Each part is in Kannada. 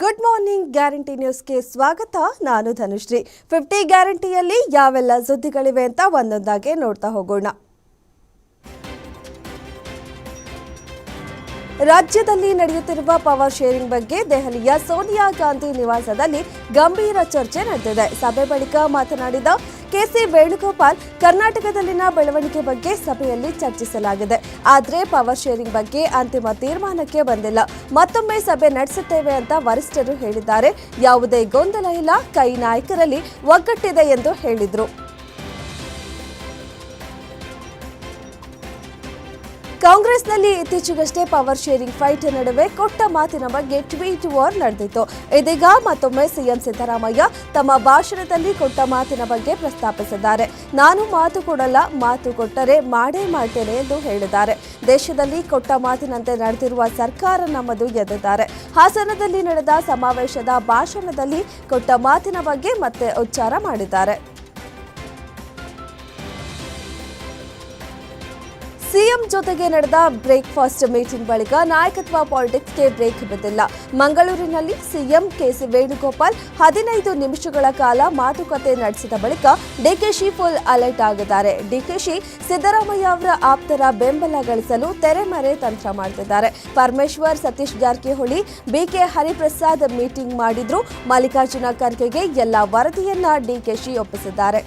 ಗುಡ್ ಮಾರ್ನಿಂಗ್ ಗ್ಯಾರಂಟಿ ನ್ಯೂಸ್ಗೆ ಸ್ವಾಗತ. ನಾನು ಧನುಶ್ರೀ. ಫಿಫ್ಟಿ ಗ್ಯಾರಂಟಿಯಲ್ಲಿ ಯಾವೆಲ್ಲ ಸುದ್ದಿಗಳಿವೆ ಅಂತ ಒಂದೊಂದಾಗಿ ನೋಡ್ತಾ ಹೋಗೋಣ. ರಾಜ್ಯದಲ್ಲಿ ನಡೆಯುತ್ತಿರುವ ಪವರ್ ಶೇರಿಂಗ್ ಬಗ್ಗೆ ದೆಹಲಿಯ ಸೋನಿಯಾ ಗಾಂಧಿ ನಿವಾಸದಲ್ಲಿ ಗಂಭೀರ ಚರ್ಚೆ ನಡೆದಿದೆ. ಸಭೆ ಬಳಿಕ ಮಾತನಾಡಿದ ಕೆಸಿ ವೇಣುಗೋಪಾಲ್ ಕರ್ನಾಟಕದಲ್ಲಿನ ಬೆಳವಣಿಗೆ ಬಗ್ಗೆ ಸಭೆಯಲ್ಲಿ ಚರ್ಚಿಸಲಾಗಿದೆ. ಆದರೆ ಪವರ್ ಶೇರಿಂಗ್ ಬಗ್ಗೆ ಅಂತಿಮ ತೀರ್ಮಾನಕ್ಕೆ ಬಂದಿಲ್ಲ. ಮತ್ತೊಮ್ಮೆ ಸಭೆ ನಡೆಸುತ್ತೇವೆ ಅಂತ ವರಿಷ್ಠರು ಹೇಳಿದ್ದಾರೆ. ಯಾವುದೇ ಗೊಂದಲ ಇಲ್ಲ. ಕೈ ನಾಯಕರಲ್ಲಿ ಒಗ್ಗಟ್ಟಿದೆ ಎಂದು ಹೇಳಿದರು. ಕಾಂಗ್ರೆಸ್ನಲ್ಲಿ ಇತ್ತೀಚೆಗಷ್ಟೇ ಪವರ್ ಶೇರಿಂಗ್ ಫೈಟ್ ನಡುವೆ ಕೊಟ್ಟ ಮಾತಿನ ಬಗ್ಗೆ ಟ್ವೀಟ್ ವಾರ್ ನಡೆದಿತ್ತು. ಇದೀಗ ಮತ್ತೊಮ್ಮೆ ಸಿಎಂ ಸಿದ್ದರಾಮಯ್ಯ ತಮ್ಮ ಭಾಷಣದಲ್ಲಿ ಕೊಟ್ಟ ಮಾತಿನ ಬಗ್ಗೆ ಪ್ರಸ್ತಾಪಿಸಿದ್ದಾರೆ. ನಾನು ಮಾತು ಕೊಡಲ್ಲ, ಮಾತು ಕೊಟ್ಟರೆ ಮಾಡೇ ಮಾಡ್ತೇನೆ ಎಂದು ಹೇಳಿದ್ದಾರೆ. ದೇಶದಲ್ಲಿ ಕೊಟ್ಟ ಮಾತಿನಂತೆ ನಡೆದಿರುವ ಸರ್ಕಾರ ನಮ್ಮದು ಎದ್ದಿದ್ದಾರೆ ಹಾಸನದಲ್ಲಿ ನಡೆದ ಸಮಾವೇಶದ ಭಾಷಣದಲ್ಲಿ ಕೊಟ್ಟ ಮಾತಿನ ಬಗ್ಗೆ ಮತ್ತೆ ಉಚ್ಚಾರ ಮಾಡಿದ್ದಾರೆ. ಸಿಎಂ ಜೊತೆಗೆ ನಡೆದ ಬ್ರೇಕ್ಫಾಸ್ಟ್ ಮೀಟಿಂಗ್ ಬಳಿಕ ನಾಯಕತ್ವ ಪಾಲಿಟಿಕ್ಸ್ಗೆ ಬ್ರೇಕ್ ಬಿದ್ದಿಲ್ಲ. ಮಂಗಳೂರಿನಲ್ಲಿ ಸಿಎಂ ಕೆಸಿ ವೇಣುಗೋಪಾಲ್ ಹದಿನೈದು ನಿಮಿಷಗಳ ಕಾಲ ಮಾತುಕತೆ ನಡೆಸಿದ ಬಳಿಕ ಡಿಕೆಶಿ ಫುಲ್ ಅಲರ್ಟ್ ಆಗಿದ್ದಾರೆ. ಡಿಕೆಶಿ ಸಿದ್ದರಾಮಯ್ಯ ಅವರ ಆಪ್ತರ ಬೆಂಬಲ ಗಳಿಸಲು ತೆರೆಮರೆ ತಂತ್ರ ಮಾಡ್ತಿದ್ದಾರೆ. ಪರಮೇಶ್ವರ್ ಸತೀಶ್ ಜಾರಕಿಹೊಳಿ, ಬಿಕೆ ಹರಿಪ್ರಸಾದ್ ಮೀಟಿಂಗ್ ಮಾಡಿದ್ರು. ಮಲ್ಲಿಕಾರ್ಜುನ ಖರ್ಗೆಗೆ ಎಲ್ಲ ವರದಿಯನ್ನ ಡಿಕೆಶಿ ಒಪ್ಪಿಸಿದ್ದಾರೆ.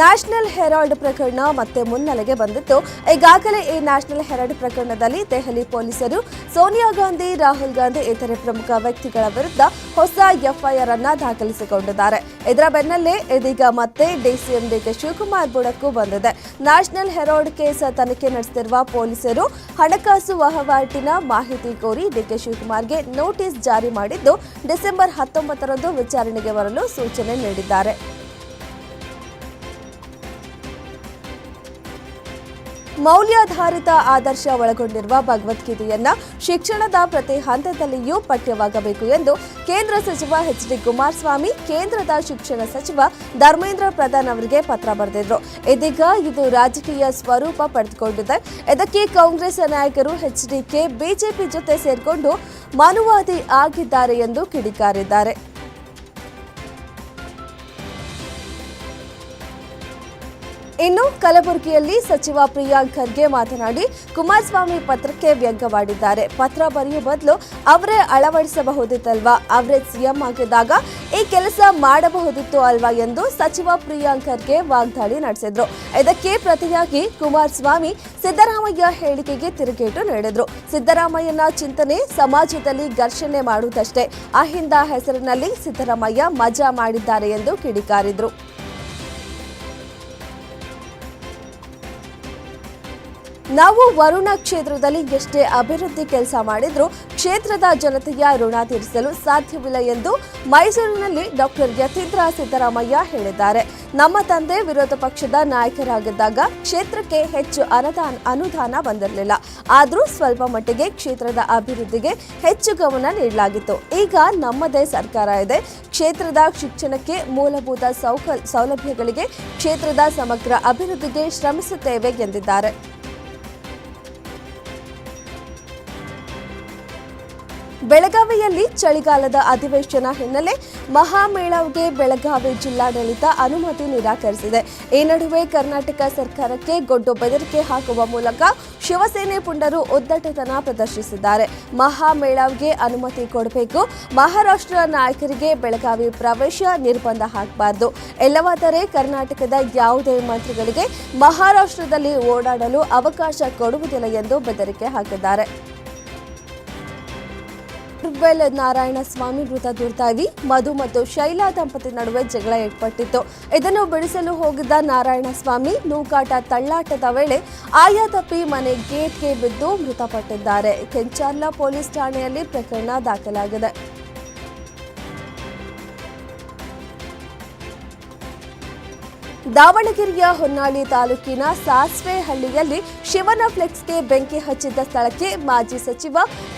ನ್ಯಾಷನಲ್ ಹೆರಾಲ್ಡ್ ಪ್ರಕರಣ ಮತ್ತೆ ಮುನ್ನೆಲೆಗೆ ಬಂದಿತ್ತು. ಈಗಾಗಲೇ ಈ ನ್ಯಾಷನಲ್ ಹೆರಾಲ್ಡ್ ಪ್ರಕರಣದಲ್ಲಿ ದೆಹಲಿ ಪೊಲೀಸರು ಸೋನಿಯಾ ಗಾಂಧಿ, ರಾಹುಲ್ ಗಾಂಧಿ ಇತರೆ ಪ್ರಮುಖ ವ್ಯಕ್ತಿಗಳ ವಿರುದ್ಧ ಹೊಸ ಎಫ್ಐಆರ್ ಅನ್ನ ದಾಖಲಿಸಿಕೊಂಡಿದ್ದಾರೆ. ಇದರ ಬೆನ್ನಲ್ಲೇ ಇದೀಗ ಮತ್ತೆ ಡಿಸಿಎಂ ಡಿಕೆ ಶಿವಕುಮಾರ್ ಬುಡಕ್ಕೂ ಬಂದಿದೆ. ನ್ಯಾಷನಲ್ ಹೆರಾಲ್ಡ್ ಕೇಸ್ ತನಿಖೆ ನಡೆಸುತ್ತಿರುವ ಪೊಲೀಸರು ಹಣಕಾಸು ವಹಿವಾಟಿನ ಮಾಹಿತಿ ಕೋರಿ ಡಿಕೆ ಶಿವಕುಮಾರ್ಗೆ ನೋಟಿಸ್ ಜಾರಿ ಮಾಡಿದ್ದು ಡಿಸೆಂಬರ್ ಹತ್ತೊಂಬತ್ತರಂದು ವಿಚಾರಣೆಗೆ ಬರಲು ಸೂಚನೆ ನೀಡಿದ್ದಾರೆ. ಮೌಲ್ಯಾಧಾರಿತ ಆದರ್ಶ ಒಳಗೊಂಡಿರುವ ಭಗವದ್ಗೀತೆಯನ್ನ ಶಿಕ್ಷಣದ ಪ್ರತಿ ಹಂತದಲ್ಲಿಯೂ ಪಠ್ಯವಾಗಬೇಕು ಎಂದು ಕೇಂದ್ರ ಸಚಿವ ಎಚ್ ಡಿ ಕುಮಾರಸ್ವಾಮಿ, ಕೇಂದ್ರದ ಶಿಕ್ಷಣ ಸಚಿವ ಧರ್ಮೇಂದ್ರ ಪ್ರಧಾನ್ ಅವರಿಗೆ ಪತ್ರ ಬರೆದಿದ್ರು. ಇದೀಗ ಇದು ರಾಜಕೀಯ ಸ್ವರೂಪ ಪಡೆದುಕೊಂಡಿದೆ. ಇದಕ್ಕೆ ಕಾಂಗ್ರೆಸ್ ನಾಯಕರು ಎಚ್ ಡಿಕೆ ಬಿಜೆಪಿ ಜೊತೆ ಸೇರಿಕೊಂಡು ಮನುವಾದಿ ಆಗಿದ್ದಾರೆ ಎಂದು ಕಿಡಿಕಾರಿದ್ದಾರೆ. ಇನ್ನು ಕಲಬುರಗಿಯಲ್ಲಿ ಸಚಿವ ಪ್ರಿಯಾಂಕ್ ಖರ್ಗೆ ಮಾತನಾಡಿ ಕುಮಾರಸ್ವಾಮಿ ಪತ್ರಕ್ಕೆ ವ್ಯಂಗ್ಯವಾಡಿದ್ದಾರೆ. ಪತ್ರ ಬರೆಯುವ ಬದಲು ಅವರೇ ಅಳವಡಿಸಬಹುದಿತ್ತಲ್ವಾ? ಅವರೇ ಸಿಎಂ ಆಗಿದ್ದಾಗ ಈ ಕೆಲಸ ಮಾಡಬಹುದಿತ್ತು ಅಲ್ವಾ ಎಂದು ಸಚಿವ ಪ್ರಿಯಾಂಕ್ ಖರ್ಗೆ ವಾಗ್ದಾಳಿ ನಡೆಸಿದ್ರು. ಇದಕ್ಕೆ ಪ್ರತಿಯಾಗಿ ಕುಮಾರಸ್ವಾಮಿ ಸಿದ್ದರಾಮಯ್ಯ ಹೇಳಿಕೆಗೆ ತಿರುಗೇಟು ನೀಡಿದ್ರು. ಸಿದ್ದರಾಮಯ್ಯನ ಚಿಂತನೆ ಸಮಾಜದಲ್ಲಿ ಘರ್ಷಣೆ ಮಾಡುವುದಷ್ಟೇ. ಅಹಿಂದ ಹೆಸರಿನಲ್ಲಿ ಸಿದ್ದರಾಮಯ್ಯ ಮಜಾ ಮಾಡಿದ್ದಾರೆ ಎಂದು ಕಿಡಿಕಾರಿದ್ರು. ನಾವು ವರುಣ ಕ್ಷೇತ್ರದಲ್ಲಿ ಎಷ್ಟೇ ಅಭಿವೃದ್ಧಿ ಕೆಲಸ ಮಾಡಿದ್ರೂ ಕ್ಷೇತ್ರದ ಜನತೆಯ ಋಣ ತೀರಿಸಲು ಸಾಧ್ಯವಿಲ್ಲ ಎಂದು ಮೈಸೂರಿನಲ್ಲಿ ಡಾಕ್ಟರ್ ಯತೀಂದ್ರ ಸಿದ್ದರಾಮಯ್ಯ ಹೇಳಿದ್ದಾರೆ. ನಮ್ಮ ತಂದೆ ವಿರೋಧ ಪಕ್ಷದ ನಾಯಕರಾಗಿದ್ದಾಗ ಕ್ಷೇತ್ರಕ್ಕೆ ಹೆಚ್ಚು ಅನುದಾನ ಅನುದಾನ ಬಂದಿರಲಿಲ್ಲ. ಆದರೂ ಸ್ವಲ್ಪ ಮಟ್ಟಿಗೆ ಕ್ಷೇತ್ರದ ಅಭಿವೃದ್ಧಿಗೆ ಹೆಚ್ಚು ಗಮನ ನೀಡಲಾಗಿತ್ತು. ಈಗ ನಮ್ಮದೇ ಸರ್ಕಾರ ಇದೆ. ಕ್ಷೇತ್ರದ ಶಿಕ್ಷಣಕ್ಕೆ ಮೂಲಭೂತ ಸೌಕ ಸೌಲಭ್ಯಗಳಿಗೆ ಕ್ಷೇತ್ರದ ಸಮಗ್ರ ಅಭಿವೃದ್ಧಿಗೆ ಶ್ರಮಿಸುತ್ತೇವೆ ಎಂದಿದ್ದಾರೆ. ಬೆಳಗಾವಿಯಲ್ಲಿ ಚಳಿಗಾಲದ ಅಧಿವೇಶನ ಹಿನ್ನೆಲೆ ಮಹಾಮೇಳವ್ಗೆ ಬೆಳಗಾವಿ ಜಿಲ್ಲಾಡಳಿತ ಅನುಮತಿ ನಿರಾಕರಿಸಿದೆ. ಈ ನಡುವೆ ಕರ್ನಾಟಕ ಸರ್ಕಾರಕ್ಕೆ ಗೊಡ್ಡು ಬೆದರಿಕೆ ಹಾಕುವ ಮೂಲಕ ಶಿವಸೇನೆ ಪುಂಡರು ಒದ್ದಟತನ ಪ್ರದರ್ಶಿಸಿದ್ದಾರೆ. ಮಹಾಮೇಳವ್ಗೆ ಅನುಮತಿ ಕೊಡಬೇಕು. ಮಹಾರಾಷ್ಟ್ರ ನಾಯಕರಿಗೆ ಬೆಳಗಾವಿ ಪ್ರವೇಶ ನಿರ್ಬಂಧ ಹಾಕಬಾರದು. ಎಲ್ಲವಾದರೆ ಕರ್ನಾಟಕದ ಯಾವುದೇ ಮಂತ್ರಿಗಳಿಗೆ ಮಹಾರಾಷ್ಟ್ರದಲ್ಲಿ ಓಡಾಡಲು ಅವಕಾಶ ಕೊಡುವುದಿಲ್ಲ ಎಂದು ಬೆದರಿಕೆ ಹಾಕಿದ್ದಾರೆ. ರುಗ್ವೆಲ್ ನಾರಾಯಣಸ್ವಾಮಿ ಮೃತ ದುರ್ದಾವಿ ಮಧು ಮತ್ತು ಶೈಲಾ ದಂಪತಿ ನಡುವೆ ಜಗಳ ಏರ್ಪಟ್ಟಿತ್ತು. ಇದನ್ನು ಬಿಡಿಸಲು ಹೋಗಿದ್ದ ನಾರಾಯಣ ಸ್ವಾಮಿ ನೂಕಾಟ ತಳ್ಳಾಟದ ವೇಳೆ ಆಯಾ ತಪ್ಪಿ ಮನೆ ಗೇಟ್ಗೆ ಬಿದ್ದು ಮೃತಪಟ್ಟಿದ್ದಾರೆ. ಕೆಂಚಾರ್ಲಾ ಪೊಲೀಸ್ ಠಾಣೆಯಲ್ಲಿ ಪ್ರಕರಣ ದಾಖಲಾಗಿದೆ. ದಾವಣಗೆರೆಯ ಹೊನ್ನಾಳಿ ತಾಲೂಕಿನ ಸಾಸ್ವೆಹಳ್ಳಿಯಲ್ಲಿ ಶಿವನ ಫ್ಲೆಕ್ಸ್ಗೆ ಬೆಂಕಿ ಹಚ್ಚಿದ್ದ ಸ್ಥಳಕ್ಕೆ ಮಾಜಿ ಸಚಿವ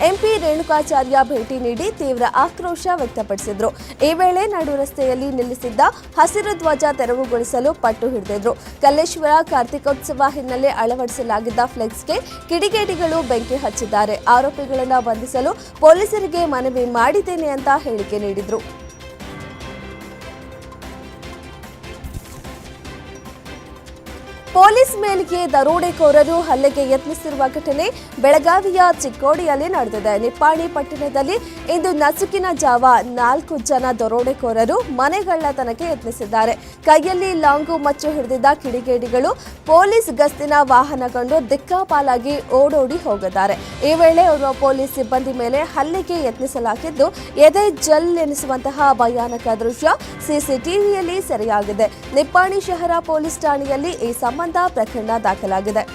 ಎಂಪಿ ರೇಣುಕಾಚಾರ್ಯ ಭೇಟಿ ನೀಡಿ ತೀವ್ರ ಆಕ್ರೋಶ ವ್ಯಕ್ತಪಡಿಸಿದ್ರು. ಈ ವೇಳೆ ನಡು ರಸ್ತೆಯಲ್ಲಿ ನಿಲ್ಲಿಸಿದ್ದ ಹಸಿರು ಧ್ವಜ ತೆರವುಗೊಳಿಸಲು ಪಟ್ಟು ಹಿಡಿದಿದ್ರು. ಕಲ್ಲೇಶ್ವರ ಕಾರ್ತಿಕೋತ್ಸವ ಹಿನ್ನೆಲೆ ಅಳವಡಿಸಲಾಗಿದ್ದ ಫ್ಲೆಕ್ಸ್ಗೆ ಕಿಡಿಗೇಡಿಗಳು ಬೆಂಕಿ ಹಚ್ಚಿದ್ದಾರೆ. ಆರೋಪಿಗಳನ್ನು ಬಂಧಿಸಲು ಪೊಲೀಸರಿಗೆ ಮನವಿ ಮಾಡಿದ್ದೇನೆ ಅಂತ ಹೇಳಿಕೆ ನೀಡಿದ್ರು. ಪೊಲೀಸ್ ಮೇಲಿಗೆ ದರೋಡೆಕೋರರು ಹಲ್ಲೆಗೆ ಯತ್ನಿಸಿರುವ ಘಟನೆ ಬೆಳಗಾವಿಯ ಚಿಕ್ಕೋಡಿಯಲ್ಲಿ ನಡೆದಿದೆ. ನಿಪ್ಪಾಣಿ ಪಟ್ಟಣದಲ್ಲಿ ಇಂದು ನಸುಕಿನ ಜಾವ ನಾಲ್ಕು ಜನ ದರೋಡೆಕೋರರು ಮನೆಗಳ್ಳತನಕ್ಕೆ ಯತ್ನಿಸಿದ್ದಾರೆ. ಕೈಯಲ್ಲಿ ಲಾಂಗು ಮಚ್ಚು ಹಿಡಿದಿದ್ದ ಕಿಡಿಗೇಡಿಗಳು ಪೊಲೀಸ್ ಗಸ್ತಿನ ವಾಹನ ಕಂಡು ದಿಕ್ಕಾಪಾಲಾಗಿ ಓಡೋಡಿ ಹೋಗಿದ್ದಾರೆ. ಈ ವೇಳೆ ಓರ್ವ ಪೊಲೀಸ್ ಸಿಬ್ಬಂದಿ ಮೇಲೆ ಹಲ್ಲೆಗೆ ಯತ್ನಿಸಲಾಗಿದ್ದು, ಎದೆ ಜಲ್ ಎನಿಸುವಂತಹ ಭಯಾನಕ ದೃಶ್ಯ ಸಿಸಿಟಿವಿಯಲ್ಲಿ ಸೆರೆಯಾಗಿದೆ. ನಿಪ್ಪಾಣಿ ಶಹರ ಪೊಲೀಸ್ ಠಾಣೆಯಲ್ಲಿ ಈ ಸಂಬಂಧ ಪ್ರಕರಣ ದಾಖಲಾಗಿದೆ.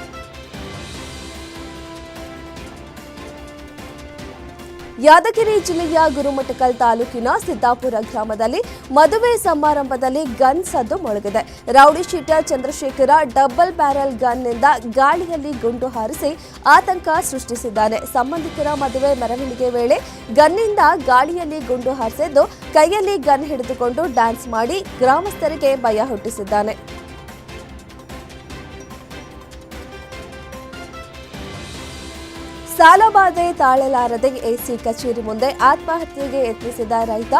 ಯಾದಗಿರಿ ಜಿಲ್ಲೆಯ ಗುರುಮಠಕಲ್ ತಾಲೂಕಿನ ಸಿದ್ದಾಪುರ ಗ್ರಾಮದಲ್ಲಿ ಮದುವೆ ಸಮಾರಂಭದಲ್ಲಿ ಗನ್ ಸದ್ದು ಮೊಳಗಿದೆ. Rowdy sheeter Chandrashekhar double barrel ಗನ್ನಿಂದ ಗಾಳಿಯಲ್ಲಿ ಗುಂಡು ಹಾರಿಸಿ ಆತಂಕ ಸೃಷ್ಟಿಸಿದ್ದಾನೆ. ಸಂಬಂಧಿಕರ ಮದುವೆ ಮೆರವಣಿಗೆ ವೇಳೆ ಗನ್ನಿಂದ ಗಾಳಿಯಲ್ಲಿ ಗುಂಡು ಹಾರಿಸಿದ್ದು ಕೈಯಲ್ಲಿ ಗನ್ ಹಿಡಿದುಕೊಂಡು ಡ್ಯಾನ್ಸ್ ಮಾಡಿ ಗ್ರಾಮಸ್ಥರಿಗೆ ಭಯ ಹುಟ್ಟಿಸಿದ್ದಾನೆ. ಸಾಲಬಾಧೆ ತಾಳಲಾರದೆ ಎಸಿ ಕಚೇರಿ ಮುಂದೆ ಆತ್ಮಹತ್ಯೆಗೆ ಯತ್ನಿಸಿದ ರೈತ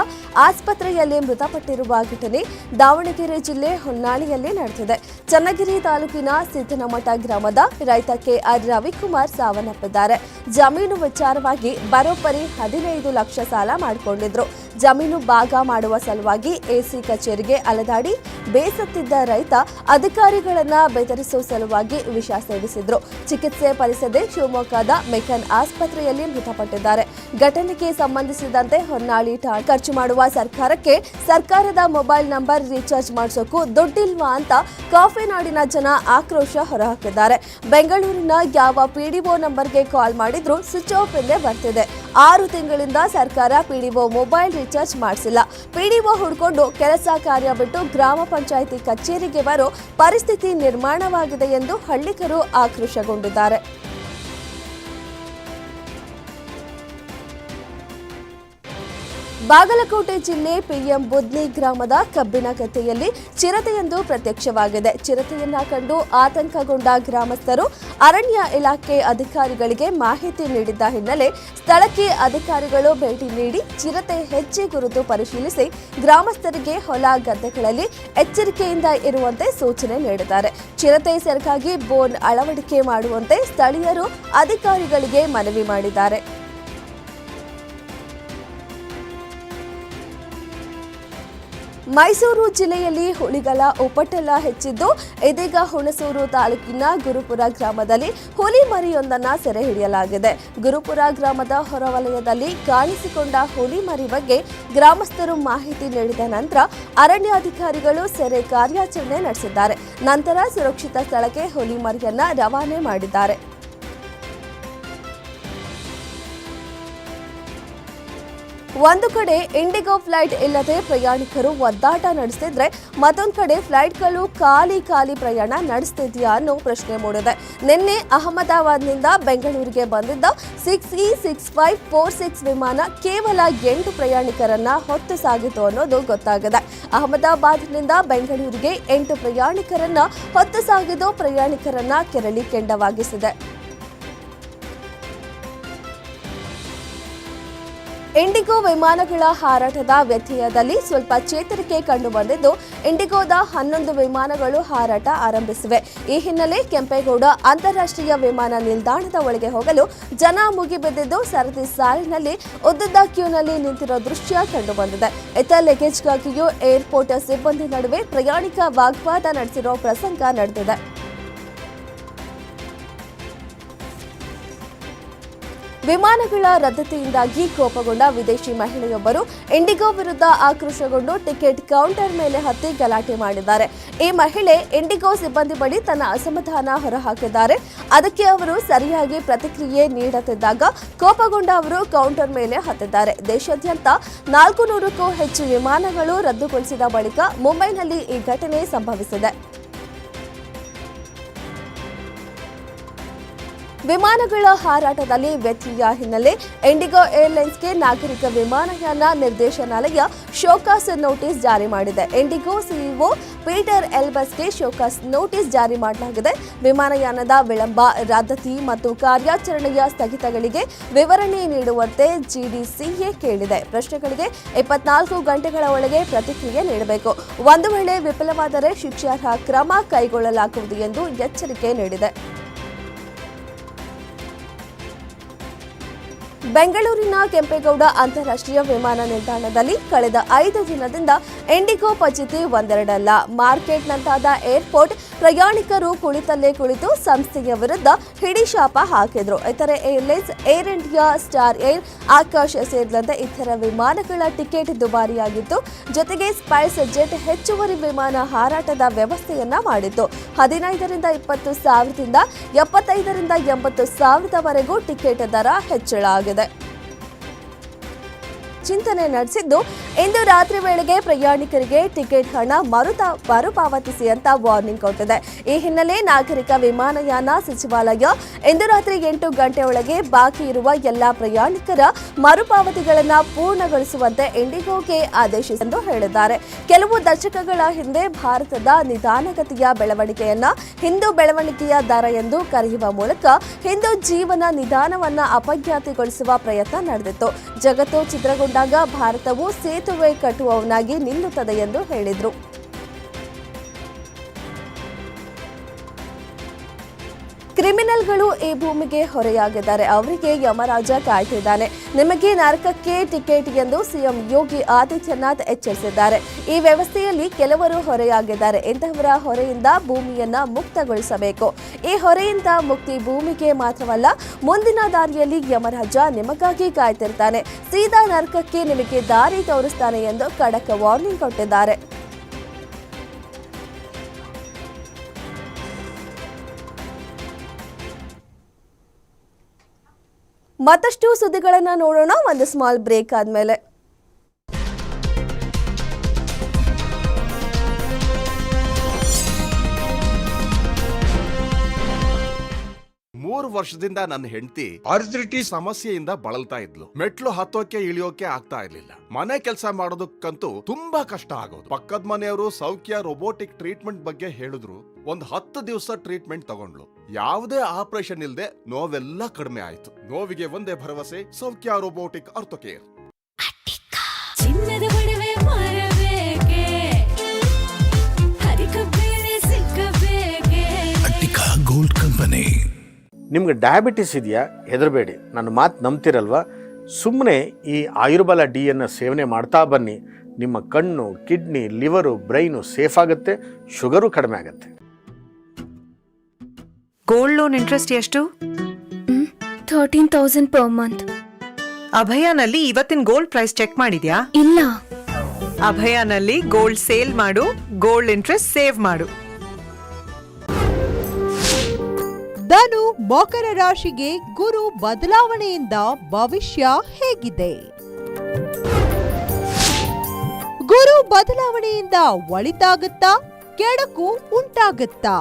ಆಸ್ಪತ್ರೆಯಲ್ಲಿ ಮೃತಪಟ್ಟಿರುವ ಘಟನೆ ದಾವಣಗೆರೆ ಜಿಲ್ಲೆ ಹೊನ್ನಾಳಿಯಲ್ಲಿ ನಡೆದಿದೆ. ಚನ್ನಗಿರಿ ತಾಲೂಕಿನ ಸಿದ್ದನಮಠ ಗ್ರಾಮದ ರೈತ ಕೆಆರ್ ರವಿಕುಮಾರ್ ಸಾವನ್ನಪ್ಪಿದ್ದಾರೆ. ಜಮೀನು ವಿಚಾರವಾಗಿ ಬರೋಬ್ಬರಿ ಹದಿನೈದು ಲಕ್ಷ ಸಾಲ ಮಾಡಿಕೊಂಡಿದ್ರು. ಜಮೀನು ಭಾಗ ಮಾಡುವ ಸಲುವಾಗಿ ಎಸಿ ಕಚೇರಿಗೆ ಅಲೆದಾಡಿ ಬೇಸತ್ತಿದ್ದ ರೈತ ಅಧಿಕಾರಿಗಳನ್ನ ಬೆದರಿಸುವ ಸಲುವಾಗಿ ವಿಷ ಸೇವಿಸಿದ್ರು. ಚಿಕಿತ್ಸೆ ಫಲಿಸದೆ ಶಿವಮೊಗ್ಗದ ಮೆಕನ್ ಆಸ್ಪತ್ರೆಯಲ್ಲಿ ಮೃತಪಟ್ಟಿದ್ದಾರೆ. ಘಟನೆಗೆ ಸಂಬಂಧಿಸಿದಂತೆ ಹೊನ್ನಾಳಿ ಠಾಣೆ ಖರ್ಚು ಮಾಡುವ ಸರ್ಕಾರಕ್ಕೆ ಸರ್ಕಾರದ ಮೊಬೈಲ್ ನಂಬರ್ ರೀಚಾರ್ಜ್ ಮಾಡಿಸೋಕ್ಕೂ ದುಡ್ಡಿಲ್ವಾ ಅಂತ ಕಾಫಿನಾಡಿನ ಜನ ಆಕ್ರೋಶ ಹೊರಹಾಕಿದ್ದಾರೆ. ಬೆಂಗಳೂರಿನ ಯಾವ ಪಿಡಿಒ ನಂಬರ್ಗೆ ಕಾಲ್ ಮಾಡಿದ್ರು ಸ್ವಿಚ್ ಆಫ್ ಎಂದೇ ಬರ್ತಿದೆ. ಆರು ತಿಂಗಳಿಂದ ಸರ್ಕಾರ ಪಿಡಿಒ ಮೊಬೈಲ್ ರೀಚಾರ್ಜ್ ಮಾಡಿಸಿಲ್ಲ. ಪಿಡಿಒ ಹುಡ್ಕೊಂಡು ಕೆಲಸ ಕಾರ್ಯ ಬಿಟ್ಟು ಗ್ರಾಮ ಪಂಚಾಯಿತಿ ಕಚೇರಿಗೆ ಬರೋ ಪರಿಸ್ಥಿತಿ ನಿರ್ಮಾಣವಾಗಿದೆ ಎಂದು ಹಳ್ಳಿಕರು ಆಕ್ರೋಶಗೊಂಡಿದ್ದಾರೆ. ಬಾಗಲಕೋಟೆ ಜಿಲ್ಲೆ ಪಿಎಂ ಬುದ್ಲಿ ಗ್ರಾಮದ ಕಬ್ಬಿನ ಗದ್ದೆಯಲ್ಲಿ ಚಿರತೆಯೊಂದು ಪ್ರತ್ಯಕ್ಷವಾಗಿದೆ. ಚಿರತೆಯನ್ನ ಕಂಡು ಆತಂಕಗೊಂಡ ಗ್ರಾಮಸ್ಥರು ಅರಣ್ಯ ಇಲಾಖೆ ಅಧಿಕಾರಿಗಳಿಗೆ ಮಾಹಿತಿ ನೀಡಿದ್ದ ಹಿನ್ನೆಲೆ ಸ್ಥಳಕ್ಕೆ ಅಧಿಕಾರಿಗಳು ಭೇಟಿ ನೀಡಿ ಚಿರತೆ ಹೆಜ್ಜೆ ಗುರುತು ಪರಿಶೀಲಿಸಿ ಗ್ರಾಮಸ್ಥರಿಗೆ ಹೊಲ ಗದ್ದೆಗಳಲ್ಲಿ ಎಚ್ಚರಿಕೆಯಿಂದ ಇರುವಂತೆ ಸೂಚನೆ ನೀಡಿದ್ದಾರೆ. ಚಿರತೆ ಸೆರಗಾಗಿ ಬೋನ್ ಅಳವಡಿಕೆ ಮಾಡುವಂತೆ ಸ್ಥಳೀಯರು ಅಧಿಕಾರಿಗಳಿಗೆ ಮನವಿ ಮಾಡಿದ್ದಾರೆ. ಮೈಸೂರು ಜಿಲ್ಲೆಯಲ್ಲಿ ಹುಲಿಗಳ ಉಪಟಲ ಹೆಚ್ಚಿದ್ದು, ಇದೀಗ ಹುಣಸೂರು ತಾಲೂಕಿನ ಗುರುಪುರ ಗ್ರಾಮದಲ್ಲಿ ಹುಲಿ ಮರಿಯೊಂದನ್ನು ಸೆರೆ ಹಿಡಿಯಲಾಗಿದೆ. ಗುರುಪುರ ಗ್ರಾಮದ ಹೊರವಲಯದಲ್ಲಿ ಕಾಣಿಸಿಕೊಂಡ ಹುಲಿ ಮರಿ ಬಗ್ಗೆ ಗ್ರಾಮಸ್ಥರು ಮಾಹಿತಿ ನೀಡಿದ ನಂತರ ಅರಣ್ಯಾಧಿಕಾರಿಗಳು ಸೆರೆ ಕಾರ್ಯಾಚರಣೆ ನಡೆಸಿದ್ದಾರೆ. ನಂತರ ಸುರಕ್ಷಿತ ಸ್ಥಳಕ್ಕೆ ಹುಲಿ ಮರಿಯನ್ನ ರವಾನೆ ಮಾಡಿದ್ದಾರೆ. ಒಂದು ಕಡೆ ಇಂಡಿಗೋ ಫ್ಲೈಟ್ ಇಲ್ಲದೆ ಪ್ರಯಾಣಿಕರು ಒದ್ದಾಟ ನಡೆಸ್ತಿದ್ರೆ ಮತ್ತೊಂದು ಕಡೆ ಫ್ಲೈಟ್ಗಳು ಖಾಲಿ ಖಾಲಿ ಪ್ರಯಾಣ ನಡೆಸ್ತಿದೆಯಾ ಅನ್ನೋ ಪ್ರಶ್ನೆ ಮೂಡಿದೆ. ನಿನ್ನೆ ಅಹಮದಾಬಾದ್ನಿಂದ ಬೆಂಗಳೂರಿಗೆ ಬಂದಿದ್ದ six E six five four six ವಿಮಾನ ಕೇವಲ ಎಂಟು ಪ್ರಯಾಣಿಕರನ್ನ ಹೊತ್ತು ಸಾಗಿತು ಅನ್ನೋದು ಗೊತ್ತಾಗಿದೆ. ಅಹಮದಾಬಾದ್ನಿಂದ ಬೆಂಗಳೂರಿಗೆ ಎಂಟು ಪ್ರಯಾಣಿಕರನ್ನ ಹೊತ್ತು ಸಾಗಿದ್ದು ಪ್ರಯಾಣಿಕರನ್ನ ಕೆರಳಿ ಕೆಂಡವಾಗಿಸಿದೆ. ಇಂಡಿಗೋ ವಿಮಾನಗಳ ಹಾರಾಟದ ವ್ಯತ್ಯಯದಲ್ಲಿ ಸ್ವಲ್ಪ ಚೇತರಿಕೆ ಕಂಡುಬಂದಿದ್ದು, ಇಂಡಿಗೋದ ಹನ್ನೊಂದು ವಿಮಾನಗಳು ಹಾರಾಟ ಆರಂಭಿಸಿವೆ. ಈ ಹಿನ್ನೆಲೆ ಕೆಂಪೇಗೌಡ ಅಂತಾರಾಷ್ಟ್ರೀಯ ವಿಮಾನ ನಿಲ್ದಾಣದ ಒಳಗೆ ಹೋಗಲು ಜನ ಮುಗಿಬಿದ್ದಿದ್ದು ಸರತಿ ಸಾಲಿನಲ್ಲಿ ಉದ್ದದ ಕ್ಯೂನಲ್ಲಿ ನಿಂತಿರೋ ದೃಶ್ಯ ಕಂಡುಬಂದಿದೆ. ಇತ ಲಗೇಜ್ಗಾಗಿಯೂ ಏರ್ಪೋರ್ಟ್ ಸಿಬ್ಬಂದಿ ನಡುವೆ ಪ್ರಯಾಣಿಕ ವಾಗ್ವಾದ ನಡೆಸಿರೋ ಪ್ರಸಂಗ ನಡೆದಿದೆ. ವಿಮಾನಗಳ ರದ್ದತಿಯಿಂದಾಗಿ ಕೋಪಗೊಂಡ ವಿದೇಶಿ ಮಹಿಳೆಯೊಬ್ಬರು ಇಂಡಿಗೋ ವಿರುದ್ಧ ಆಕ್ರೋಶಗೊಂಡು ಟಿಕೆಟ್ ಕೌಂಟರ್ ಮೇಲೆ ಹತ್ತಿ ಗಲಾಟೆ ಮಾಡಿದ್ದಾರೆ. ಈ ಮಹಿಳೆ ಇಂಡಿಗೋ ಸಿಬ್ಬಂದಿ ಬಳಿ ತನ್ನ ಅಸಮಾಧಾನ ಹೊರಹಾಕಿದ್ದಾರೆ. ಅದಕ್ಕೆ ಅವರು ಸರಿಯಾಗಿ ಪ್ರತಿಕ್ರಿಯೆ ನೀಡುತ್ತಿದ್ದಾಗ ಕೋಪಗೊಂಡ ಅವರು ಕೌಂಟರ್ ಮೇಲೆ ಹತ್ತಿದ್ದಾರೆ. ದೇಶಾದ್ಯಂತ ನಾಲ್ಕು ನೂರಕ್ಕೂ ಹೆಚ್ಚು ವಿಮಾನಗಳು ರದ್ದುಗೊಳಿಸಿದ ಬಳಿಕ ಮುಂಬೈನಲ್ಲಿ ಈ ಘಟನೆ ಸಂಭವಿಸಿದೆ. ವಿಮಾನಗಳ ಹಾರಾಟದಲ್ಲಿ ವ್ಯತ್ಯಯ ಹಿನ್ನೆಲೆ ಇಂಡಿಗೋ ಏರ್ಲೈನ್ಸ್ಗೆ ನಾಗರಿಕ ವಿಮಾನಯಾನ ನಿರ್ದೇಶನಾಲಯ ಶೋಕಾಸ್ ನೋಟಿಸ್ ಜಾರಿ ಮಾಡಿದೆ. ಇಂಡಿಗೋ ಸಿಇಒ ಪೀಟರ್ ಎಲ್ಬಸ್ಗೆ ಶೋಕಾಸ್ ನೋಟಿಸ್ ಜಾರಿ ಮಾಡಲಾಗಿದೆ. ವಿಮಾನಯಾನದ ವಿಳಂಬ, ರದ್ದತಿ ಮತ್ತು ಕಾರ್ಯಾಚರಣೆಯ ಸ್ಥಗಿತಗಳಿಗೆ ವಿವರಣೆ ನೀಡುವಂತೆ ಜಿಡಿಸಿಎ ಕೇಳಿದೆ. ಪ್ರಶ್ನೆಗಳಿಗೆ ಇಪ್ಪತ್ನಾಲ್ಕು ಗಂಟೆಗಳ ಒಳಗೆ ಪ್ರತಿಕ್ರಿಯೆ ನೀಡಬೇಕು. ಒಂದು ವೇಳೆ ವಿಫಲವಾದರೆ ಶಿಕ್ಷಾರ್ಹ ಕ್ರಮ ಕೈಗೊಳ್ಳಲಾಗುವುದು ಎಂದು ಎಚ್ಚರಿಕೆ ನೀಡಿದೆ. ಬೆಂಗಳೂರಿನ ಕೆಂಪೇಗೌಡ ಅಂತಾರಾಷ್ಟ್ರೀಯ ವಿಮಾನ ನಿಲ್ದಾಣದಲ್ಲಿ ಕಳೆದ ಐದು ದಿನದಿಂದ ಇಂಡಿಗೋ ಪಚಿತಿ ಒಂದೆರಡಲ್ಲ. ಮಾರ್ಕೆಟ್ನಂತಾದ ಏರ್ಪೋರ್ಟ್ ಪ್ರಯಾಣಿಕರು ಕುಳಿತಲ್ಲೇ ಕುಳಿತು ಸಂಸ್ಥೆಯ ವಿರುದ್ಧ ಹಿಡಿಶಾಪ ಹಾಕಿದ್ರು. ಇತರೆ airlines, Air India, Star Air, Akasa ಸೇರಿದಂತೆ ಇತರ ವಿಮಾನಗಳ ಟಿಕೆಟ್ ದುಬಾರಿಯಾಗಿತ್ತು. ಜೊತೆಗೆ ಸ್ಪೈಸ್ ಜೆಟ್ ಹೆಚ್ಚುವರಿ ವಿಮಾನ ಹಾರಾಟದ ವ್ಯವಸ್ಥೆಯನ್ನ ಮಾಡಿತ್ತು. ಹದಿನೈದರಿಂದ ಇಪ್ಪತ್ತು ಸಾವಿರದಿಂದ ಎಪ್ಪತ್ತೈದರಿಂದ ಎಂಬತ್ತು ಸಾವಿರದವರೆಗೂ ಟಿಕೆಟ್ ದರ ಹೆಚ್ಚಳ ಆಗಿದೆ. くい。ಚಿಂತನೆ ನಡೆಸಿದ್ದು, ಇಂದು ರಾತ್ರಿ ವೇಳೆಗೆ ಪ್ರಯಾಣಿಕರಿಗೆ ಟಿಕೆಟ್ ಹಣ ಮರುತ ಮರುಪಾವತಿಸಿ ಅಂತ ವಾರ್ನಿಂಗ್ ಕೊಟ್ಟಿದೆ. ಈ ಹಿನ್ನೆಲೆ ನಾಗರಿಕ ವಿಮಾನಯಾನ ಸಚಿವಾಲಯ ಇಂದು ರಾತ್ರಿ ಎಂಟು ಗಂಟೆ ಬಾಕಿ ಇರುವ ಎಲ್ಲಾ ಪ್ರಯಾಣಿಕರ ಮರುಪಾವತಿಗಳನ್ನು ಪೂರ್ಣಗೊಳಿಸುವಂತೆ ಇಂಡಿಗೋಗೆ ಆದೇಶಿಸಿದ್ದು ಹೇಳಿದ್ದಾರೆ. ಕೆಲವು ದಶಕಗಳ ಹಿಂದೆ ಭಾರತದ ನಿಧಾನಗತಿಯ ಬೆಳವಣಿಗೆಯನ್ನ ಹಿಂದೂ ಬೆಳವಣಿಗೆಯ ದರ ಎಂದು ಕರೆಯುವ ಮೂಲಕ ಹಿಂದೂ ಜೀವನ ನಿಧಾನವನ್ನ ಅಪಖ್ಯಾತಿಗೊಳಿಸುವ ಪ್ರಯತ್ನ ನಡೆದಿತ್ತು. ಜಗತ್ತು ಚಿತ್ರಗೊಂಡಾಗ ಭಾರತವು ಸೇತುವೆ ಕಟ್ಟುವವನಾಗಿ ನಿಲ್ಲುತ್ತದೆ ಎಂದು ಹೇಳಿದರು. ಕ್ರಿಮಿನಲ್ಗಳು ಈ ಭೂಮಿಗೆ ಹೊರೆಯಾಗಿದ್ದಾರೆ. ಅವರಿಗೆ ಯಮರಾಜ ಕಾಯ್ತಿದ್ದಾನೆ. ನಿಮಗೆ ನರಕಕ್ಕೆ ಟಿಕೆಟ್ ಎಂದು ಸಿಎಂ ಯೋಗಿ ಆದಿತ್ಯನಾಥ್ ಎಚ್ಚರಿಸಿದ್ದಾರೆ. ಈ ವ್ಯವಸ್ಥೆಯಲ್ಲಿ ಕೆಲವರು ಹೊರೆಯಾಗಿದ್ದಾರೆ. ಇಂತಹವರ ಹೊರೆಯಿಂದ ಭೂಮಿಯನ್ನ ಮುಕ್ತಗೊಳಿಸಬೇಕು. ಈ ಹೊರೆಯಿಂದ ಮುಕ್ತಿ ಭೂಮಿಗೆ ಮಾತ್ರವಲ್ಲ, ಮುಂದಿನ ದಾರಿಯಲ್ಲಿ ಯಮರಾಜ ನಿಮಗಾಗಿ ಕಾಯ್ತಿರ್ತಾನೆ. ಸೀದಾ ನರಕಕ್ಕೆ ನಿಮಗೆ ದಾರಿ ತೋರಿಸ್ತಾನೆ ಎಂದು ಖಡಕ್ ವಾರ್ನಿಂಗ್ ಕೊಟ್ಟಿದ್ದಾರೆ. ಮತ್ತಷ್ಟು ಸುದ್ದಿಗಳನ್ನ ನೋಡೋಣ. ಒಂದು ಸ್ಮಾಲ್ ಬ್ರೇಕ್ ಆದ್ಮೇಲೆ. ಮೂರು ವರ್ಷದಿಂದ ನನ್ನ ಹೆಂಡತಿ ಅರ್ಜಿಟಿ ಸಮಸ್ಯೆಯಿಂದ ಬಳಲ್ತಾ ಇದ್ಲು. ಮೆಟ್ಲು ಹತ್ತೋಕೆ ಇಳಿಯೋಕೆ ಆಗ್ತಾ ಇರ್ಲಿಲ್ಲ. ಮನೆ ಕೆಲಸ ಮಾಡೋದಕ್ಕಂತೂ ತುಂಬಾ ಕಷ್ಟ ಆಗೋದು. ಪಕ್ಕದ ಮನೆಯವರು ಸೌಖ್ಯ ರೋಬೋಟಿಕ್ ಟ್ರೀಟ್ಮೆಂಟ್ ಬಗ್ಗೆ ಹೇಳಿದ್ರು. ಒಂದ್ ಹತ್ತು ದಿವಸ ಟ್ರೀಟ್ಮೆಂಟ್ ತಗೊಂಡ್ಲು ಯಾವುದೇ ಆಪರೇಷನ್ ಇಲ್ಲದೆ ನೋವೆಲ್ಲ ಕಡಿಮೆ ಆಯಿತು. ನೋವಿಗೆ ಒಂದೇ ಭರವಸೆ ಸೌಖ್ಯ ರೋಬೋಟಿಕ್ ಅರ್ಥೋಕೇರ್ ಚಿನ್ನದ ಒಡವೆ ಮಾರಬೇಕೆ? ಹರಿಕಬೇರೆ ಸಿಕ್ಕಬೇಕೆ? ಅಟ್ಟಿಕಾ ಗೋಲ್ಡ್ ಕಂಪನಿ ನಿಮ್ಗೆ ಡಯಾಬಿಟಿಸ್ ಇದೆಯಾ? ಹೆದರಬೇಡಿ. ನನ್ನ ಮಾತು ನಂಬ್ತಿರಲ್ವಾ? ಸುಮ್ಮನೆ ಈ ಆಯುರ್ಬಲ ಡಿಯನ್ನು ಸೇವನೆ ಮಾಡ್ತಾ ಬನ್ನಿ. ನಿಮ್ಮ ಕಣ್ಣು ಕಿಡ್ನಿ ಲಿವರು ಬ್ರೈನು ಸೇಫ್ ಆಗುತ್ತೆ ಶುಗರು ಕಡಿಮೆ ಆಗುತ್ತೆ. ಗೋಲ್ಡ್ ಲೋನ್ ಇಂಟ್ರೆಸ್ಟ್ ಎಷ್ಟು? ಥರ್ಟೀನ್ ತೌಸಂಡ್ ಪರ್ ಮಂತ್ ಅಭಯಾನಲ್ಲಿ ಇವತ್ತಿನ ಗೋಲ್ಡ್ ಪ್ರೈಸ್ ಚೆಕ್ ಮಾಡಿದ್ಯಾ? ಇಲ್ಲ. ಅಭಯಾನಲ್ಲಿ ಗೋಲ್ಡ್ ಸೇಲ್ ಮಾಡು ಗೋಲ್ಡ್ ಇಂಟ್ರೆಸ್ಟ್ ಸೇವ್ ಮಾಡು. ಧನು ಮಕರ ರಾಶಿಗೆ ಗುರು ಬದಲಾವಣೆಯಿಂದ ಭವಿಷ್ಯ ಹೇಗಿದೆ? ಗುರು ಬದಲಾವಣೆಯಿಂದ ಒಳಿತಾಗುತ್ತಾ ಕೆಡಕು ಉಂಟಾಗುತ್ತಾ?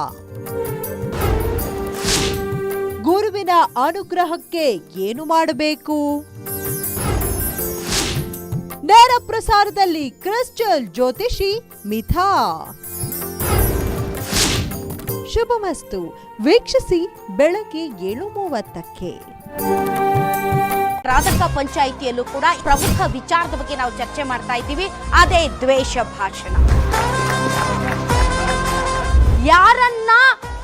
ಗುರುವಿನ ಅನುಗ್ರಹಕ್ಕೆ ಏನು ಮಾಡಬೇಕು? ನೇರ ಪ್ರಸಾರದಲ್ಲಿ ಕ್ರಿಸ್ಟಲ್ ಜ್ಯೋತಿಷಿ ಮಿಥಾ. ಶುಭಮಸ್ತು. ವೀಕ್ಷಿಸಿ ಬೆಳಗ್ಗೆ ಏಳು ಮೂವತ್ತಕ್ಕೆ ರಾಧಕ ಪಂಚಾಯಿತಿಯಲ್ಲೂ ಕೂಡ ಪ್ರಮುಖ ವಿಚಾರದ ಬಗ್ಗೆ ನಾವು ಚರ್ಚೆ ಮಾಡ್ತಾ ಇದ್ದೀವಿ. ಅದೇ ದ್ವೇಷ ಭಾಷಣ. ಯಾರನ್ನ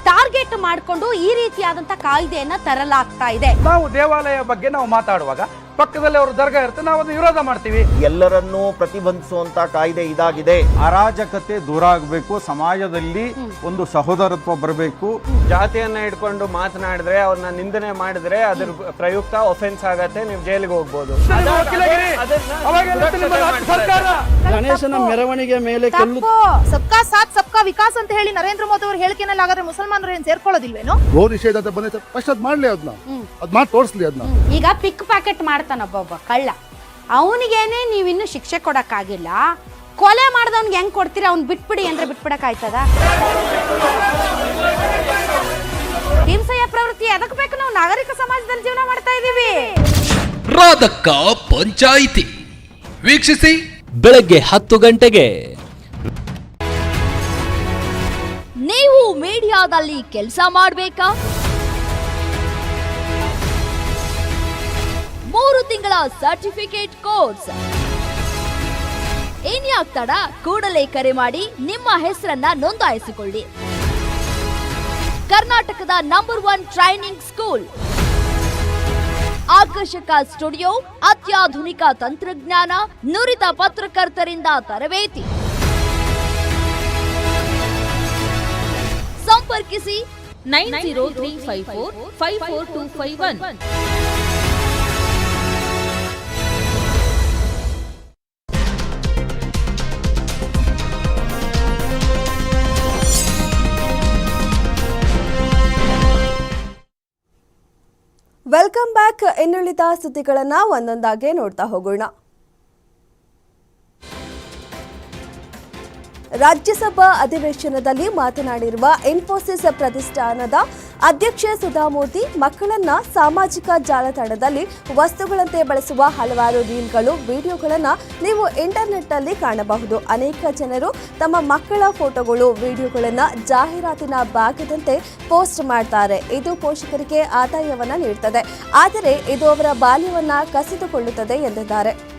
ಟಾರ್ಗೆಟ್ ಮಾಡಿಕೊಂಡು ಈ ರೀತಿಯಾದಂತ ಕಾಯ್ದೆಯನ್ನ ತರಲಾಗ್ತಾ ಇದೆ. ನಾವು ದೇವಾಲಯ ಬಗ್ಗೆ ನಾವು ಮಾತಾಡುವಾಗ ಪಕ್ಕದಲ್ಲಿ ಅವರು ದರ್ಗಾ ಇರುತ್ತೆ ನಾವು ಅದನ್ನು ವಿರೋಧ ಮಾಡ್ತೀವಿ. ಎಲ್ಲರನ್ನೂ ಪ್ರತಿಬಂಧಿಸುವಂತ ಕಾಯ್ದೆ ಇದಾಗಿದೆ. ಅರಾಜಕತೆ ದೂರ ಆಗಬೇಕು ಸಮಾಜದಲ್ಲಿ ಒಂದು ಸಹೋದರತ್ವ ಬರಬೇಕು. ಜಾತಿಯನ್ನ ಇಟ್ಕೊಂಡು ಮಾತನಾಡಿದ್ರೆ ಅವ್ರನ್ನ ನಿಂದನೆ ಮಾಡಿದ್ರೆ ಅದ್ರ ಪ್ರಯುಕ್ತ ಒಫೆನ್ಸ್ ಆಗತ್ತೆ ನೀವು ಜೈಲಿಗೆ ಹೋಗ್ಬೋದು. ಗಣೇಶನ ಮೆರವಣಿಗೆ ಮೇಲೆ ತಪ್ಪು. ಸಬ್ಕಾ ಸಾಥ್ ಸಬ್ಕಾ ವಿಕಾಸ್ ಅಂತ ಹೇಳಿ ನರೇಂದ್ರ ಮೋದಿ ಅವರು ಹೇಳಿಕೆನಲ್ಲಿ ಆಗಾದ್ರೆ ಮುಸಲ್ಮಾನರು ಏನ್ ಸೇರ್ಕೊಳ್ಳೋದಿಲ್ವೇನು? ಗೋ ನಿಷೇಧ ಅಂತ ಬಂದೈತೆ ಫಸ್ಟ್ ಅದ್ ಮಾಡ್ಲಿ ಅದನ್ನ ಅದ್ ಮಾಡಿ ತೋರಿಸ್ಲಿ ಅದನ್ನ ಈಗ ಪಿಕ್ ಪ್ಯಾಕೆಟ್ ಮಾಡ್ತಾನೊಬ್ಬ ಒಬ್ಬ ಕಳ್ಳ. ಅವನಿಗೇನೆ ನೀವಿನ್ನು ಶಿಕ್ಷೆ ಕೊಡಕ್ಕಾಗಿಲ್ಲ. ಕೊಲೆ ಮಾಡ್ದವ್ನಿಗೆ ಹೆಂಗ್ ಕೊಡ್ತೀರಾ? ಅವ್ನ್ ಬಿಟ್ಬಿಡಿ ಅಂದ್ರೆ ಬಿಟ್ಬಿಡಕ್ ಆಯ್ತದ ಹಿಂಸೆಯ ಪ್ರವೃತ್ತಿ ಎದಕ್ ಬೇಕು ನಾವು ನಾಗರಿಕ ಸಮಾಜದಲ್ಲಿ ಜೀವನ ಮಾಡ್ತಾ ಇದೀವಿ? ರಾಧಕ್ಕ ಪಂಚಾಯಿತಿ. ವೀಕ್ಷಿಸಿ. ಬೆಳಗ್ಗೆ ಹತ್ತು ಗಂಟೆಗೆ. ನೀವು ಮೀಡಿಯಾದಲ್ಲಿ ಕೆಲಸ ಮಾಡಬೇಕಾ? ಮೂರು ತಿಂಗಳ ಸರ್ಟಿಫಿಕೇಟ್ ಕೋರ್ಸ್. ಇನ್ಯಾಕ್ ತಡ ಕೂಡಲೇ ಕರೆ ಮಾಡಿ ನಿಮ್ಮ ಹೆಸರನ್ನ ನೋಂದಾಯಿಸಿಕೊಳ್ಳಿ. ಕರ್ನಾಟಕದ ನಂಬರ್ ಒನ್ ಟ್ರೈನಿಂಗ್ ಸ್ಕೂಲ್ ಆಕರ್ಷಕ ಸ್ಟುಡಿಯೋ, ಅತ್ಯಾಧುನಿಕ ತಂತ್ರಜ್ಞಾನ, ನುರಿತ ಪತ್ರಕರ್ತರಿಂದ ತರಬೇತಿ. ಸಂಪರ್ಕಿಸಿ nine zero three five four five four two five one. Welcome back ಇನ್ನುಳಿದ ಸುದ್ದಿಗಳನ್ನು ಒಂದೊಂದಾಗೆ ನೋಡ್ತಾ ಹೋಗೋಣ. ರಾಜ್ಯಸಭಾ ಅಧಿವೇಶನದಲ್ಲಿ ಮಾತನಾಡಿರುವ ಇನ್ಫೋಸಿಸ್ ಪ್ರತಿಷ್ಠಾನದ ಅಧ್ಯಕ್ಷೆ ಸುಧಾಮೂರ್ತಿ, ಮಕ್ಕಳನ್ನ ಸಾಮಾಜಿಕ ಜಾಲತಾಣದಲ್ಲಿ ವಸ್ತುಗಳಂತೆ ಬಳಸುವ ಹಲವಾರು ರೀಲ್ಗಳು, ವಿಡಿಯೋಗಳನ್ನು ನೀವು ಇಂಟರ್ನೆಟ್ನಲ್ಲಿ ಕಾಣಬಹುದು. ಅನೇಕ ಜನರು ತಮ್ಮ ಮಕ್ಕಳ ಫೋಟೋಗಳು, ವಿಡಿಯೋಗಳನ್ನು ಜಾಹೀರಾತಿನ ಭಾಗದಂತೆ ಪೋಸ್ಟ್ ಮಾಡ್ತಾರೆ. ಇದು ಪೋಷಕರಿಗೆ ಆದಾಯವನ್ನು ನೀಡುತ್ತದೆ ಆದರೆ ಇದು ಅವರ ಬಾಲ್ಯವನ್ನ ಕಸಿದುಕೊಳ್ಳುತ್ತದೆ ಎಂದಿದ್ದಾರೆ.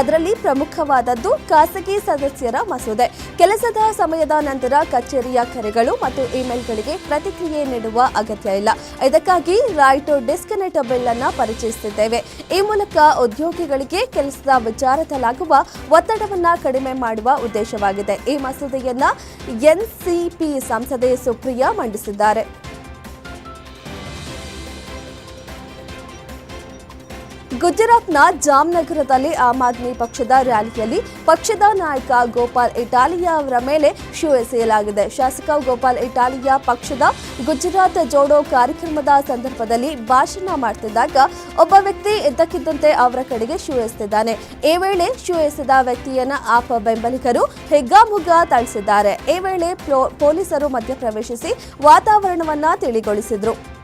ಅದರಲ್ಲಿ ಪ್ರಮುಖವಾದದ್ದು ಖಾಸಗಿ ಸದಸ್ಯರ ಮಸೂದೆ. ಕೆಲಸದ ಸಮಯದ ನಂತರ ಕಚೇರಿಯ ಕರೆಗಳು ಮತ್ತು ಇಮೇಲ್ಗಳಿಗೆ ಪ್ರತಿಕ್ರಿಯೆ ನೀಡುವ ಅಗತ್ಯ ಇಲ್ಲ. ಇದಕ್ಕಾಗಿ ರೈಟ್ ಡಿಸ್ಕನೆಕ್ಟ್ ಬಿಲ್ ಅನ್ನು ಪರಿಚಯಿಸುತ್ತಿದ್ದೇವೆ. ಈ ಮೂಲಕ ಉದ್ಯೋಗಿಗಳಿಗೆ ಕೆಲಸದ ವಿಚಾರದಲ್ಲಾಗುವ ಒತ್ತಡವನ್ನು ಕಡಿಮೆ ಮಾಡುವ ಉದ್ದೇಶವಾಗಿದೆ. ಈ ಮಸೂದೆಯನ್ನ ಎನ್ಸಿಪಿ ಸಂಸದೆ ಸುಪ್ರಿಯಾ ಮಂಡಿಸಿದ್ದಾರೆ. ಗುಜರಾತ್ನ ಜಾಮ್ನಗರದಲ್ಲಿ ಆಮ್ ಆದ್ಮಿ ಪಕ್ಷದ ರ್ಯಾಲಿಯಲ್ಲಿ ಪಕ್ಷದ ನಾಯಕ ಗೋಪಾಲ್ ಇಟಾಲಿಯಾ ಅವರ ಮೇಲೆ ಶೂ ಎಸೆಯಲಾಗಿದೆ. ಶಾಸಕ ಗೋಪಾಲ್ ಇಟಾಲಿಯಾ ಪಕ್ಷದ ಗುಜರಾತ್ ಜೋಡೋ ಕಾರ್ಯಕ್ರಮದ ಸಂದರ್ಭದಲ್ಲಿ ಭಾಷಣ ಮಾಡ್ತಿದ್ದಾಗ ಒಬ್ಬ ವ್ಯಕ್ತಿ ಇದ್ದಕ್ಕಿದ್ದಂತೆ ಅವರ ಕಡೆಗೆ ಶೂ ಎಸೆದಿದ್ದಾನೆ ಈ ವೇಳೆ ಶೂ ಎಸೆದ ವ್ಯಕ್ತಿಯನ್ನ ಆಪ ಬೆಂಬಲಿಗರು ಹೆಗ್ಗಾಮುಗ್ಗ ಥಳಿಸಿದ್ದಾರೆ. ಈ ವೇಳೆ ಪ್ಲೋ- ಪೊಲೀಸರು ಮಧ್ಯಪ್ರವೇಶಿಸಿ ವಾತಾವರಣವನ್ನ ತಿಳಿಗೊಳಿಸಿದ್ರು.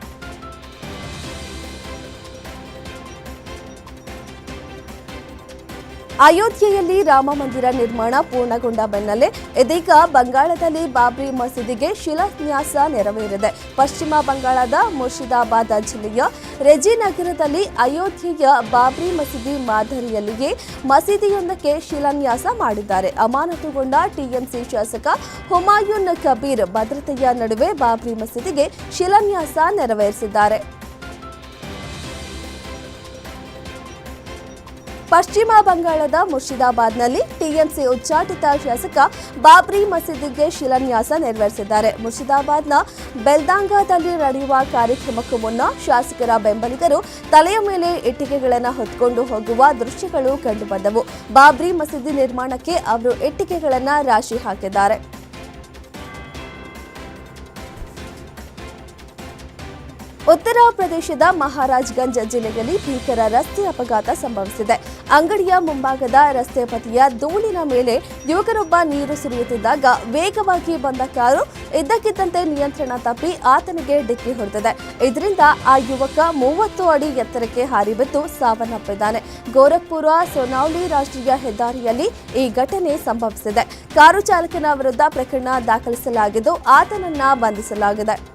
ಅಯೋಧ್ಯೆಯಲ್ಲಿ ರಾಮ ಮಂದಿರ ನಿರ್ಮಾಣ ಪೂರ್ಣಗೊಂಡ ಬೆನ್ನಲ್ಲೇ ಇದೀಗ ಬಂಗಾಳದಲ್ಲಿ ಬಾಬ್ರಿ ಮಸೀದಿಗೆ ಶಿಲಾನ್ಯಾಸ ನೆರವೇರಿದೆ. ಪಶ್ಚಿಮ ಬಂಗಾಳದ ಮುರ್ಷಿದಾಬಾದ್ ಜಿಲ್ಲೆಯ ರೆಜಿನಗರದಲ್ಲಿ ಅಯೋಧ್ಯೆಯ ಬಾಬ್ರಿ ಮಸೀದಿ ಮಾದರಿಯಲ್ಲಿಯೇ ಮಸೀದಿಯೊಂದಕ್ಕೆ ಶಿಲಾನ್ಯಾಸ ಮಾಡಿದ್ದಾರೆ. ಅಮಾನತುಗೊಂಡ ಟಿಎಂಸಿ ಶಾಸಕ ಹುಮಾಯೂನ್ ಕಬೀರ್ ಭದ್ರತೆಯ ನಡುವೆ ಬಾಬ್ರಿ ಮಸೀದಿಗೆ ಶಿಲಾನ್ಯಾಸ ನೆರವೇರಿಸಿದ್ದಾರೆ. ಪಶ್ಚಿಮ ಬಂಗಾಳದ ಮುರ್ಷಿದಾಬಾದ್ನಲ್ಲಿ ಟಿಎಂಸಿ ಉಚ್ಚಾಟಿತ ಶಾಸಕ ಬಾಬ್ರಿ ಮಸೀದಿಗೆ ಶಿಲಾನ್ಯಾಸ ನೆರವೇರಿಸಿದ್ದಾರೆ. ಮುರ್ಷಿದಾಬಾದ್ನ ಬೆಲ್ದಾಂಗಾದಲ್ಲಿ ನಡೆಯುವ ಕಾರ್ಯಕ್ರಮಕ್ಕೂ ಮುನ್ನ ಶಾಸಕರ ಬೆಂಬಲಿಗರು ತಲೆಯ ಮೇಲೆ ಇಟ್ಟಿಗೆಗಳನ್ನು ಹೊತ್ಕೊಂಡು ಹೋಗುವ ದೃಶ್ಯಗಳು ಕಂಡುಬಂದವು. ಬಾಬ್ರಿ ಮಸೀದಿ ನಿರ್ಮಾಣಕ್ಕೆ ಅವರು ಇಟ್ಟಿಗೆಗಳನ್ನು ರಾಶಿ ಹಾಕಿದ್ದಾರೆ. ಉತ್ತರ ಪ್ರದೇಶದ ಮಹಾರಾಜ್ಗಂಜ್ ಜಿಲ್ಲೆಯಲ್ಲಿ ಭೀಕರ ರಸ್ತೆ ಅಪಘಾತ ಸಂಭವಿಸಿದೆ. ಅಂಗಡಿಯ ಮುಂಭಾಗದ ರಸ್ತೆ ಬದಿಯ ಧೂಳಿನ ಮೇಲೆ ಯುವಕರೊಬ್ಬ ನೀರು ಸುರಿಯುತ್ತಿದ್ದಾಗ ವೇಗವಾಗಿ ಬಂದ ಕಾರು ಇದ್ದಕ್ಕಿದ್ದಂತೆ ನಿಯಂತ್ರಣ ತಪ್ಪಿ ಆತನಿಗೆ ಡಿಕ್ಕಿ ಹೊಡೆದಿದೆ. ಇದರಿಂದ ಆ ಯುವಕ ಮೂವತ್ತು ಅಡಿ ಎತ್ತರಕ್ಕೆ ಹಾರಿ ಬಿದ್ದು ಸಾವನ್ನಪ್ಪಿದ್ದಾನೆ. ಗೋರಖ್ಪುರ ಸೋನೌಲಿ ರಾಷ್ಟ್ರೀಯ ಹೆದ್ದಾರಿಯಲ್ಲಿ ಈ ಘಟನೆ ಸಂಭವಿಸಿದೆ. ಕಾರು ಚಾಲಕನ ವಿರುದ್ಧ ಪ್ರಕರಣ ದಾಖಲಿಸಲಾಗಿದ್ದು ಆತನನ್ನ ಬಂಧಿಸಲಾಗಿದೆ.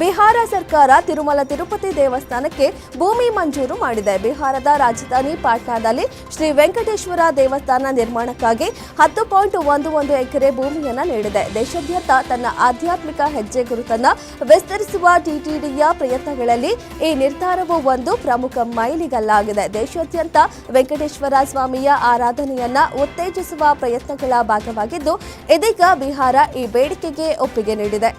ಬಿಹಾರ ಸರ್ಕಾರ ತಿರುಮಲ ತಿರುಪತಿ ದೇವಸ್ಥಾನಕ್ಕೆ ಭೂಮಿ ಮಂಜೂರು ಮಾಡಿದೆ. ಬಿಹಾರದ ರಾಜಧಾನಿ ಪಾಟ್ನಾದಲ್ಲಿ ಶ್ರೀ ವೆಂಕಟೇಶ್ವರ ದೇವಸ್ಥಾನ ನಿರ್ಮಾಣಕ್ಕಾಗಿ ಹತ್ತು ಪಾಯಿಂಟ್ ಒಂದು ಒಂದು ಎಕರೆ ಭೂಮಿಯನ್ನು ನೀಡಿದೆ. ದೇಶಾದ್ಯಂತ ತನ್ನ ಆಧ್ಯಾತ್ಮಿಕ ಹೆಜ್ಜೆ ಗುರುತನ್ನು ವಿಸ್ತರಿಸುವ ಟಿಟಿಡಿಯ ಪ್ರಯತ್ನಗಳಲ್ಲಿ ಈ ನಿರ್ಧಾರವು ಒಂದು ಪ್ರಮುಖ ಮೈಲಿಗಲ್ಲಾಗಿದೆ. ದೇಶಾದ್ಯಂತ ವೆಂಕಟೇಶ್ವರ ಸ್ವಾಮಿಯ ಆರಾಧನೆಯನ್ನ ಉತ್ತೇಜಿಸುವ ಪ್ರಯತ್ನಗಳ ಭಾಗವಾಗಿದ್ದು, ಇದೀಗ ಬಿಹಾರ ಈ ಬೇಡಿಕೆಗೆ ಒಪ್ಪಿಗೆ ನೀಡಿದೆ.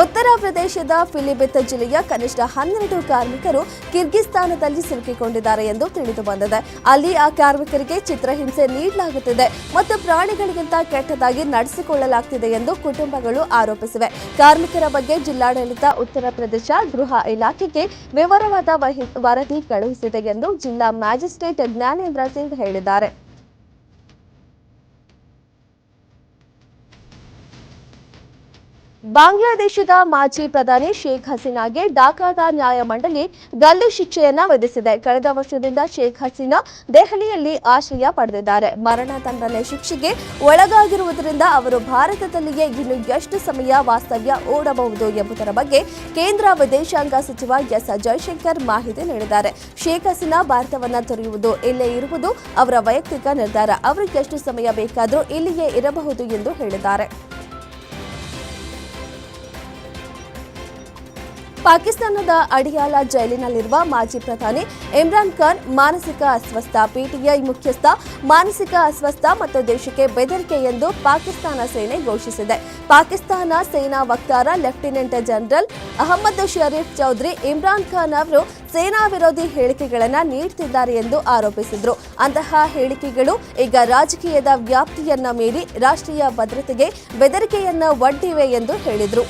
ಉತ್ತರ ಪ್ರದೇಶದ ಫಿಲಿಬೆತ್ ಜಿಲ್ಲೆಯ ಕನಿಷ್ಠ ಹನ್ನೆರಡು ಕಾರ್ಮಿಕರು ಕಿರ್ಗಿಸ್ತಾನದಲ್ಲಿ ಸಿಲುಕಿಕೊಂಡಿದ್ದಾರೆ ಎಂದು ತಿಳಿದು ಬಂದಿದೆ. ಅಲ್ಲಿ ಆ ಕಾರ್ಮಿಕರಿಗೆ ಚಿತ್ರಹಿಂಸೆ ನೀಡಲಾಗುತ್ತಿದೆ. ಮತ್ತು ಪ್ರಾಣಿಗಳಿಗಿಂತ ಕೆಟ್ಟದಾಗಿ ನಡೆಸಿಕೊಳ್ಳಲಾಗ್ತಿದೆ ಎಂದು ಕುಟುಂಬಗಳು ಆರೋಪಿಸಿವೆ. ಕಾರ್ಮಿಕರ ಬಗ್ಗೆ ಜಿಲ್ಲಾಡಳಿತ ಉತ್ತರ ಪ್ರದೇಶ ಗೃಹ ಇಲಾಖೆಗೆ ವಿವರವಾದ ವರದಿ ಕಳುಹಿಸಿದೆ ಎಂದು ಜಿಲ್ಲಾ ಮ್ಯಾಜಿಸ್ಟ್ರೇಟ್ ಜ್ಞಾನೇಂದ್ರ ಸಿಂಗ್ ಹೇಳಿದ್ದಾರೆ. ಬಾಂಗ್ಲಾದೇಶದ ಮಾಜಿ ಪ್ರಧಾನಿ ಶೇಖ್ ಹಸೀನಾಗೆ ಢಾಕಾದ ನ್ಯಾಯಮಂಡಳಿ ಗಲ್ಲು ಶಿಕ್ಷೆಯನ್ನ ವಿಧಿಸಿದೆ. ಕಳೆದ ವರ್ಷದಿಂದ ಶೇಖ್ ಹಸೀನಾ ದೆಹಲಿಯಲ್ಲಿ ಆಶ್ರಯ ಪಡೆದಿದ್ದಾರೆ. ಮರಣದಂಡನೆ ಶಿಕ್ಷೆಗೆ ಒಳಗಾಗಿರುವುದರಿಂದ ಅವರು ಭಾರತದಲ್ಲಿಯೇ ಇನ್ನು ಎಷ್ಟು ಸಮಯ ವಾಸ್ತವ್ಯ ಓಡಬಹುದು ಎಂಬುದರ ಬಗ್ಗೆ ಕೇಂದ್ರ ವಿದೇಶಾಂಗ ಸಚಿವ ಎಸ್ ಜೈಶಂಕರ್ ಮಾಹಿತಿ ನೀಡಿದ್ದಾರೆ. ಶೇಖ್ ಹಸೀನಾ ಭಾರತವನ್ನ ತೊರೆಯುವುದು, ಇಲ್ಲೇ ಇರುವುದು ಅವರ ವೈಯಕ್ತಿಕ ನಿರ್ಧಾರ. ಅವರಿಗೆಷ್ಟು ಸಮಯ ಬೇಕಾದರೂ ಇಲ್ಲಿಯೇ ಇರಬಹುದು ಎಂದು ಹೇಳಿದ್ದಾರೆ. ಪಾಕಿಸ್ತಾನದ ಅಡಿಯಾಲ ಜೈಲಿನಲ್ಲಿರುವ ಮಾಜಿ ಪ್ರಧಾನಿ ಇಮ್ರಾನ್ ಖಾನ್ ಮಾನಸಿಕ ಅಸ್ವಸ್ಥ ಪಿಟಿಐ ಮುಖ್ಯಸ್ಥ, ಮಾನಸಿಕ ಅಸ್ವಸ್ಥ ಮತ್ತು ದೇಶಕ್ಕೆ ಬೆದರಿಕೆ ಎಂದು ಪಾಕಿಸ್ತಾನ ಸೇನೆ ಘೋಷಿಸಿದೆ. ಪಾಕಿಸ್ತಾನ ಸೇನಾ ವಕ್ತಾರ ಲೆಫ್ಟಿನೆಂಟ್ ಜನರಲ್ ಅಹಮದ್ ಶರೀಫ್ ಚೌಧರಿ ಇಮ್ರಾನ್ ಖಾನ್ ಅವರು ಸೇನಾ ವಿರೋಧಿ ಹೇಳಿಕೆಗಳನ್ನು ನೀಡುತ್ತಿದ್ದಾರೆ ಎಂದು ಆರೋಪಿಸಿದರು. ಅಂತಹ ಹೇಳಿಕೆಗಳು ಈಗ ರಾಜಕೀಯದ ವ್ಯಾಪ್ತಿಯನ್ನ ಮೀರಿ ರಾಷ್ಟ್ರೀಯ ಭದ್ರತೆಗೆ ಬೆದರಿಕೆಯನ್ನ ಒಡ್ಡಿವೆ ಎಂದು ಹೇಳಿದರು.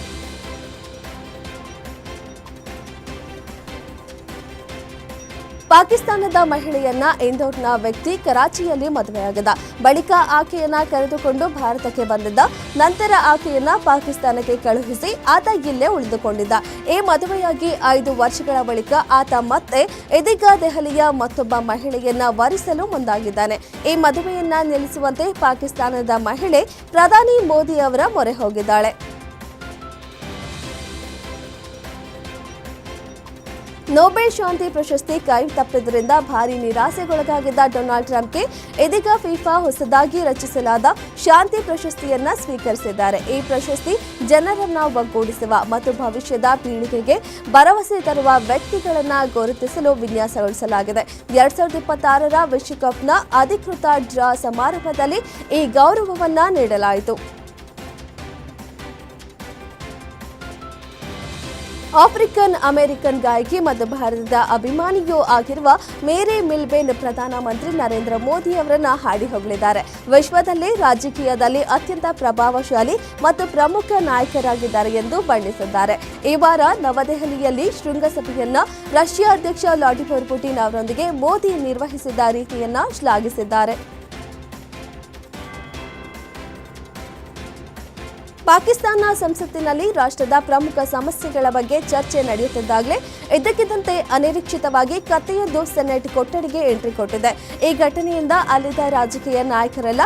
ಪಾಕಿಸ್ತಾನದ ಮಹಿಳೆಯನ್ನ ಇಂದೋರ್ನ ವ್ಯಕ್ತಿ ಕರಾಚಿಯಲ್ಲಿ ಮದುವೆಯಾಗಿದ್ದ ಬಳಿಕ ಆಕೆಯನ್ನ ಕರೆದುಕೊಂಡು ಭಾರತಕ್ಕೆ ಬಂದಿದ್ದ. ನಂತರ ಆಕೆಯನ್ನ ಪಾಕಿಸ್ತಾನಕ್ಕೆ ಕಳುಹಿಸಿ ಆತ ಇಲ್ಲೇ ಉಳಿದುಕೊಂಡಿದ್ದ. ಈ ಮದುವೆಯಾಗಿ ಐದು ವರ್ಷಗಳ ಬಳಿಕ ಆತ ಮತ್ತೆ ಇದೀಗ ದೆಹಲಿಯ ಮತ್ತೊಬ್ಬ ಮಹಿಳೆಯನ್ನ ವರಿಸಲು ಮುಂದಾಗಿದ್ದಾನೆ. ಈ ಮದುವೆಯನ್ನ ನಿಲ್ಲಿಸುವಂತೆ ಪಾಕಿಸ್ತಾನದ ಮಹಿಳೆ ಪ್ರಧಾನಿ ಮೋದಿ ಅವರ ಮೊರೆ ಹೋಗಿದ್ದಾಳೆ. ನೊಬೆಲ್ ಶಾಂತಿ ಪ್ರಶಸ್ತಿ ಕೈ ತಪ್ಪಿದ್ದರಿಂದ ಭಾರಿ ನಿರಾಸೆಗೊಳಗಾಗಿದ್ದ ಡೊನಾಲ್ಡ್ ಟ್ರಂಪ್ಗೆ ಇದೀಗ ಫಿಫಾ ಹೊಸದಾಗಿ ರಚಿಸಲಾದ ಶಾಂತಿ ಪ್ರಶಸ್ತಿಯನ್ನ ಸ್ವೀಕರಿಸಿದ್ದಾರೆ. ಈ ಪ್ರಶಸ್ತಿ ಜನರನ್ನ ಒಗ್ಗೂಡಿಸುವ ಮತ್ತು ಭವಿಷ್ಯದ ಪೀಳಿಗೆಗೆ ಭರವಸೆ ತರುವ ವ್ಯಕ್ತಿಗಳನ್ನ ಗುರುತಿಸಲು ವಿನ್ಯಾಸಗೊಳಿಸಲಾಗಿದೆ. ಎರಡ್ ಸಾವಿರದ ಇಪ್ಪತ್ತಾರರ ವಿಶ್ವಕಪ್ನ ಅಧಿಕೃತ ಡ್ರಾ ಸಮಾರಂಭದಲ್ಲಿ ಈ ಗೌರವವನ್ನ ನೀಡಲಾಯಿತು. ಆಫ್ರಿಕನ್ ಅಮೆರಿಕನ್ ಗಾಯಕಿ ಮತ್ತು ಭಾರತದ ಅಭಿಮಾನಿಯೂ ಆಗಿರುವ ಮೇರಿ ಮಿಲ್ಬೇನ್ ಪ್ರಧಾನಮಂತ್ರಿ ನರೇಂದ್ರ ಮೋದಿ ಅವರನ್ನ ಹಾಡಿ ಹೊಗಳಿದ್ದಾರೆ. ವಿಶ್ವದಲ್ಲೇ ರಾಜಕೀಯದಲ್ಲಿ ಅತ್ಯಂತ ಪ್ರಭಾವಶಾಲಿ ಮತ್ತು ಪ್ರಮುಖ ನಾಯಕರಾಗಿದ್ದಾರೆ ಎಂದು ಬಣ್ಣಿಸಿದ್ದಾರೆ. ಈ ವಾರ ನವದೆಹಲಿಯಲ್ಲಿ ಶೃಂಗಸಭೆಯನ್ನ ರಷ್ಯಾ ಅಧ್ಯಕ್ಷ ವ್ಲಾಡಿಮಿರ್ ಪುಟಿನ್ ಅವರೊಂದಿಗೆ ಮೋದಿ ನಿರ್ವಹಿಸಿದ ರೀತಿಯನ್ನ ಶ್ಲಾಘಿಸಿದ್ದಾರೆ. ಪಾಕಿಸ್ತಾನ ಸಂಸತ್ತಿನಲ್ಲಿ ರಾಷ್ಟ್ರದ ಪ್ರಮುಖ ಸಮಸ್ಯೆಗಳ ಬಗ್ಗೆ ಚರ್ಚೆ ನಡೆಯುತ್ತಿದ್ದಾಗಲೇ ಇದ್ದಕ್ಕಿದ್ದಂತೆ ಅನಿರೀಕ್ಷಿತವಾಗಿ ಕಥೆಯೊಂದು ಸೆನೆಟ್ ಕೊಠಡಿಗೆ ಎಂಟ್ರಿ ಕೊಟ್ಟಿದೆ. ಈ ಘಟನೆಯಿಂದ ಅಲ್ಲಿದ್ದ ರಾಜಕೀಯ ನಾಯಕರೆಲ್ಲ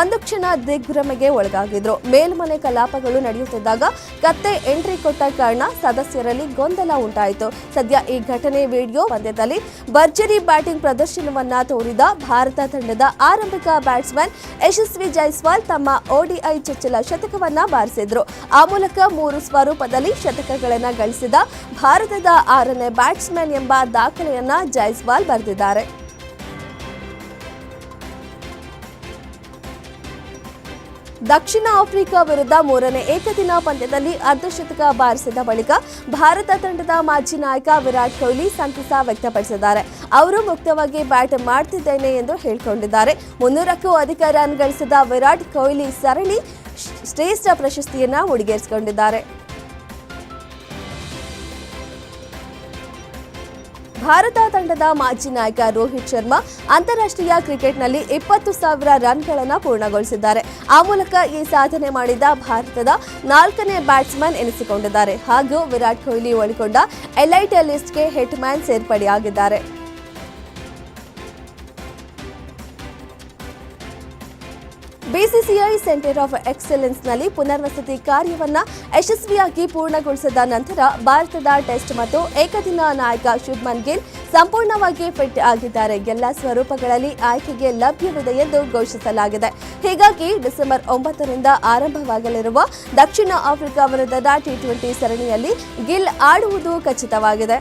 ಒಂದು ಕ್ಷಣ ದಿಗ್ಭ್ರಮೆಗೆ ಒಳಗಾಗಿದ್ರು. ಮೇಲ್ಮನೆ ಕಲಾಪಗಳು ನಡೆಯುತ್ತಿದ್ದಾಗ ಕತ್ತೆ ಎಂಟ್ರಿ ಕೊಟ್ಟ ಕಾರಣ ಸದಸ್ಯರಲ್ಲಿ ಗೊಂದಲ ಉಂಟಾಯಿತು. ಸದ್ಯ ಈ ಘಟನೆ ವಿಡಿಯೋ ಪಂದ್ಯದಲ್ಲಿ ಭರ್ಜರಿ ಬ್ಯಾಟಿಂಗ್ ಪ್ರದರ್ಶನವನ್ನ ತೋರಿದ ಭಾರತ ತಂಡದ ಆರಂಭಿಕ ಬ್ಯಾಟ್ಸ್ಮನ್ ಯಶಸ್ವಿ ಜೈಸ್ವಾಲ್ ತಮ್ಮ ಓಡಿಐ ಚೊಚ್ಚಲ ಶತಕವನ್ನ ಬಾರಿಸಿದ್ರು ಆ ಮೂಲಕ ಮೂರು ಸ್ವರೂಪದಲ್ಲಿ ಶತಕಗಳನ್ನ ಗಳಿಸಿದ ಭಾರತದ ಆರನೇ ಬ್ಯಾಟ್ಸ್ಮನ್ ಎಂಬ ದಾಖಲೆಯನ್ನ ಜೈಸ್ವಾಲ್ ಬರೆದಿದ್ದಾರೆ. ದಕ್ಷಿಣ ಆಫ್ರಿಕಾ ವಿರುದ್ಧ ಮೂರನೇ ಏಕದಿನ ಪಂದ್ಯದಲ್ಲಿ ಅರ್ಧಶತಕ ಬಾರಿಸಿದ ಬಳಿಕ ಭಾರತ ತಂಡದ ಮಾಜಿ ನಾಯಕ ವಿರಾಟ್ ಕೊಹ್ಲಿ ಸಂತಸ ವ್ಯಕ್ತಪಡಿಸಿದ್ದಾರೆ. ಅವರು ಮುಕ್ತವಾಗಿ ಬ್ಯಾಟ್ ಮಾಡ್ತಿದ್ದೇನೆ ಎಂದು ಹೇಳಿಕೊಂಡಿದ್ದಾರೆ. ಮುನ್ನೂರಕ್ಕೂ ಅಧಿಕ ರನ್ ಗಳಿಸಿದ ವಿರಾಟ್ ಕೊಹ್ಲಿ ಸರಣಿ ಶ್ರೇಷ್ಠ ಪ್ರಶಸ್ತಿಯನ್ನ ಮುಡಿಗೇರಿಸಿಕೊಂಡಿದ್ದಾರೆ ಭಾರತ ತಂಡದ ಮಾಜಿ ನಾಯಕ ರೋಹಿತ್ ಶರ್ಮಾ ಅಂತಾರಾಷ್ಟ್ರೀಯ ಕ್ರಿಕೆಟ್ನಲ್ಲಿ ಇಪ್ಪತ್ತು ಸಾವಿರ ರನ್ಗಳನ್ನು ಪೂರ್ಣಗೊಳಿಸಿದ್ದಾರೆ. ಆ ಮೂಲಕ ಈ ಸಾಧನೆ ಮಾಡಿದ ಭಾರತದ ನಾಲ್ಕನೇ ಬ್ಯಾಟ್ಸ್ಮನ್ ಎನಿಸಿಕೊಂಡಿದ್ದಾರೆ. ಹಾಗೂ ವಿರಾಟ್ ಕೊಹ್ಲಿ ಒಳಗೊಂಡ ಎಲ್ಐಟಿ ಲಿಸ್ಟ್ಗೆ ಹೆಟ್ಮ್ಯಾನ್ ಸೇರ್ಪಡೆಯಾಗಿದ್ದಾರೆ. ಬಿಸಿಸಿಐ ಸೆಂಟರ್ ಆಫ್ ಎಕ್ಸಲೆನ್ಸ್ನಲ್ಲಿ ಪುನರ್ವಸತಿ ಕಾರ್ಯವನ್ನ ಯಶಸ್ವಿಯಾಗಿ ಪೂರ್ಣಗೊಳಿಸಿದ ನಂತರ ಭಾರತದ ಟೆಸ್ಟ್ ಮತ್ತು ಏಕದಿನ ನಾಯಕ ಶುಭ್ಮನ್ ಗಿಲ್ ಸಂಪೂರ್ಣವಾಗಿ ಫಿಟ್ ಆಗಿದ್ದಾರೆ. ಎಲ್ಲ ಸ್ವರೂಪಗಳಲ್ಲಿ ಆಯ್ಕೆಗೆ ಲಭ್ಯವಿದೆ ಎಂದು ಘೋಷಿಸಲಾಗಿದೆ. ಹೀಗಾಗಿ ಡಿಸೆಂಬರ್ ಒಂಬತ್ತರಿಂದ ಆರಂಭವಾಗಲಿರುವ ದಕ್ಷಿಣ ಆಫ್ರಿಕಾ ವಿರುದ್ಧದ ಟಿ ಟ್ವೆಂಟಿ ಸರಣಿಯಲ್ಲಿ ಗಿಲ್ ಆಡುವುದು ಖಚಿತವಾಗಿದೆ.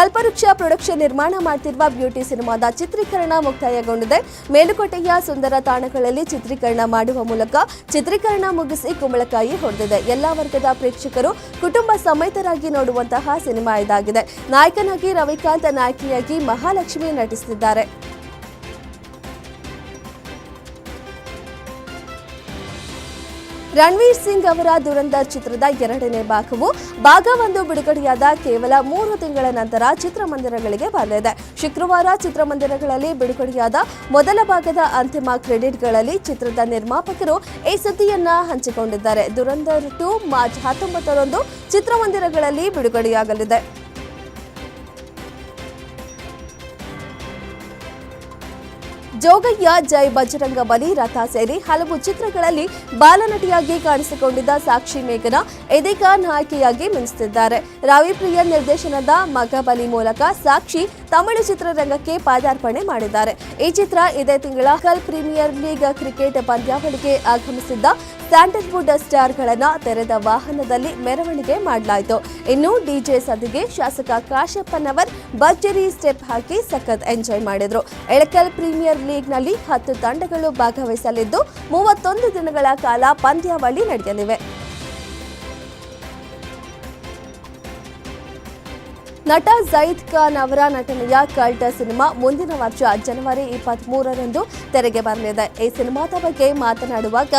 ಕಲ್ಪವೃಕ್ಷ ಪ್ರೊಡಕ್ಷನ್ ನಿರ್ಮಾಣ ಮಾಡ್ತಿರುವ ಬ್ಯೂಟಿ ಸಿನಿಮಾದ ಚಿತ್ರೀಕರಣ ಮುಕ್ತಾಯಗೊಂಡಿದೆ. ಮೇಲುಕೋಟೆಯ ಸುಂದರ ತಾಣಗಳಲ್ಲಿ ಚಿತ್ರೀಕರಣ ಮಾಡುವ ಮೂಲಕ ಚಿತ್ರೀಕರಣ ಮುಗಿಸಿ ಕುಂಬಳಕಾಯಿ ಹೊಡೆದಿದೆ. ಎಲ್ಲ ವರ್ಗದ ಪ್ರೇಕ್ಷಕರು ಕುಟುಂಬ ಸಮೇತರಾಗಿ ನೋಡುವಂತಹ ಸಿನಿಮಾ ಇದಾಗಿದೆ. ನಾಯಕನಾಗಿ ರವಿಕಾಂತ್ ನಾಯಕಿಯಾಗಿ ಮಹಾಲಕ್ಷ್ಮಿ ನಟಿಸುತ್ತಿದ್ದಾರೆ. ರಣವೀರ್ ಸಿಂಗ್ ಅವರ ದುರಂದರ್ ಚಿತ್ರದ ಎರಡನೇ ಭಾಗವು ಭಾಗ ಒಂದು ಬಿಡುಗಡೆಯಾದ ಕೇವಲ ಮೂರು ತಿಂಗಳ ನಂತರ ಚಿತ್ರಮಂದಿರಗಳಿಗೆ ಬರಲಿದೆ. ಶುಕ್ರವಾರ ಚಿತ್ರಮಂದಿರಗಳಲ್ಲಿ ಬಿಡುಗಡೆಯಾದ ಮೊದಲ ಭಾಗದ ಅಂತಿಮ ಕ್ರೆಡಿಟ್ಗಳಲ್ಲಿ ಚಿತ್ರದ ನಿರ್ಮಾಪಕರು ಈ ಸುದ್ದಿಯನ್ನ ಹಂಚಿಕೊಂಡಿದ್ದಾರೆ. ದುರಂದರ್ ಟು ಮಾರ್ಚ್ ಹತ್ತೊಂಬತ್ತರಂದು ಚಿತ್ರಮಂದಿರಗಳಲ್ಲಿ ಬಿಡುಗಡೆಯಾಗಲಿದೆ. ಜೋಗಯ್ಯ, ಜೈ ಬಜರಂಗ ಬಲಿ ರಥ ಸೇರಿ ಹಲವು ಚಿತ್ರಗಳಲ್ಲಿ ಬಾಲನಟಿಯಾಗಿ ಕಾಣಿಸಿಕೊಂಡಿದ್ದ ಸಾಕ್ಷಿ ಮೇಘನ ಇದೀಗ ನಾಯಕಿಯಾಗಿ ಮಿಂಚುತ್ತಿದ್ದಾರೆ ರವಿಪ್ರಿಯ ನಿರ್ದೇಶನದ ಮಗಬಲಿ ಮೂಲಕ ಸಾಕ್ಷಿ ತಮಿಳು ಚಿತ್ರರಂಗಕ್ಕೆ ಪಾದಾರ್ಪಣೆ ಮಾಡಿದ್ದಾರೆ. ಈ ಚಿತ್ರ ಇದೇ ತಿಂಗಳ ಕಲ್ ಪ್ರೀಮಿಯರ್ ಲೀಗ್ ಕ್ರಿಕೆಟ್ ಪಂದ್ಯಾವಳಿಗೆ ಆಗಮಿಸಿದ್ದ ಸ್ಯಾಂಡಲ್ವುಡ್ ಸ್ಟಾರ್ಗಳನ್ನು ತೆರೆದ ವಾಹನದಲ್ಲಿ ಮೆರವಣಿಗೆ ಮಾಡಲಾಯಿತು. ಇನ್ನು ಡಿಜೆ ಸದಿಗೆ ಶಾಸಕ ಕಾಶಪ್ಪನವರ್ ಭರ್ಜರಿ ಸ್ಟೆಪ್ ಹಾಕಿ ಸಖತ್ ಎಂಜಾಯ್ ಮಾಡಿದ್ರು. ಎಳಕಲ್ ಪ್ರೀಮಿಯರ್ ಲೀಗ್ನಲ್ಲಿ ಹತ್ತು ತಂಡಗಳು ಭಾಗವಹಿಸಲಿದ್ದು ಮೂವತ್ತೊಂದು ದಿನಗಳ ಕಾಲ ಪಂದ್ಯಾವಳಿ ನಡೆಯಲಿವೆ. ನಟ ಜೈದ್ ಖಾನ್ ಅವರ ನಟನೆಯ ಕಲ್ಟ ಸಿನಿಮಾ ಮುಂದಿನ ವರ್ಷ ಜನವರಿ ಇಪ್ಪತ್ತ್ ಮೂರರಂದು ತೆರೆಗೆ ಬರಲಿದೆ. ಈ ಸಿನಿಮಾದ ಬಗ್ಗೆ ಮಾತನಾಡುವಾಗ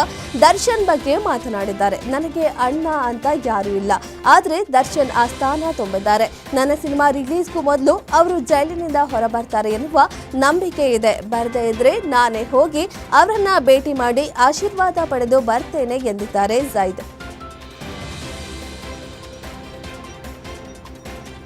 ದರ್ಶನ್ ಬಗ್ಗೆ ಮಾತನಾಡಿದ್ದಾರೆ. ನನಗೆ ಅಣ್ಣ ಅಂತ ಯಾರೂ ಇಲ್ಲ. ಆದರೆ ದರ್ಶನ್ ಆ ಸ್ಥಾನ ತುಂಬಿದ್ದಾರೆ. ನನ್ನ ಸಿನಿಮಾ ರಿಲೀಸ್ಗೂ ಮೊದಲು ಅವರು ಜೈಲಿನಿಂದ ಹೊರಬರ್ತಾರೆ ಎನ್ನುವ ನಂಬಿಕೆ ಇದೆ. ಬರದೇ ಇದ್ರೆ ನಾನೇ ಹೋಗಿ ಅವರನ್ನ ಭೇಟಿ ಮಾಡಿ ಆಶೀರ್ವಾದ ಪಡೆದು ಬರ್ತೇನೆ ಎಂದಿದ್ದಾರೆ ಜೈದ್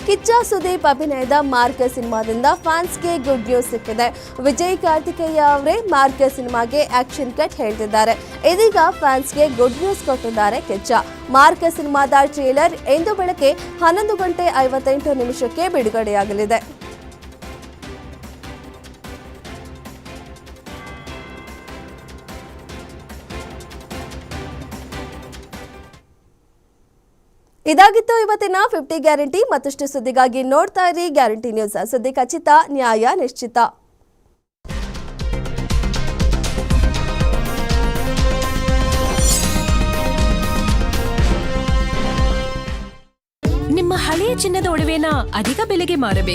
ಕಿಚ್ಚ ಸುದೀಪ್ ಅಭಿನಯದ ಮಾರ್ಕ ಸಿನಿಮಾದಿಂದ ಫ್ಯಾನ್ಸ್ಗೆ ಗುಡ್ ನ್ಯೂಸ್ ಸಿಕ್ಕಿದೆ. ವಿಜಯ್ ಕಾರ್ತಿಕೇಯ ಅವರೇ ಮಾರ್ಕ ಸಿನಿಮಾಗೆ ಆಕ್ಷನ್ ಕಟ್ ಹೇಳ್ತಿದ್ದಾರೆ. ಇದೀಗ ಫ್ಯಾನ್ಸ್ಗೆ ಗುಡ್ ನ್ಯೂಸ್ ಕೊಟ್ಟಿದ್ದಾರೆ ಕಿಚ್ಚ. ಮಾರ್ಕ ಸಿನಿಮಾದ ಟ್ರೇಲರ್ ಇಂದು ಬೆಳಗ್ಗೆ ಹನ್ನೊಂದು ಗಂಟೆ ಐವತ್ತೆಂಟು ನಿಮಿಷಕ್ಕೆ ಬಿಡುಗಡೆಯಾಗಲಿದೆ. ಇದಾಗಿತ್ತು ಇವತ್ತಿನ ಫಿಫ್ಟಿ ಗ್ಯಾರಂಟಿ. ಮತ್ತಷ್ಟು ಸುದ್ದಿಗಾಗಿ ನೋಡ್ತಾ ಇರಿ ಗ್ಯಾರಂಟಿ ನ್ಯೂಸ್. ಸುದ್ದಿ ಖಚಿತ, ನ್ಯಾಯ ನಿಶ್ಚಿತ. ನಿಮ್ಮ ಹಳೆಯ ಚಿನ್ನದ ಒಡವೆನ ಅಧಿಕ ಬೆಲೆಗೆ ಮಾರಬೇಕು.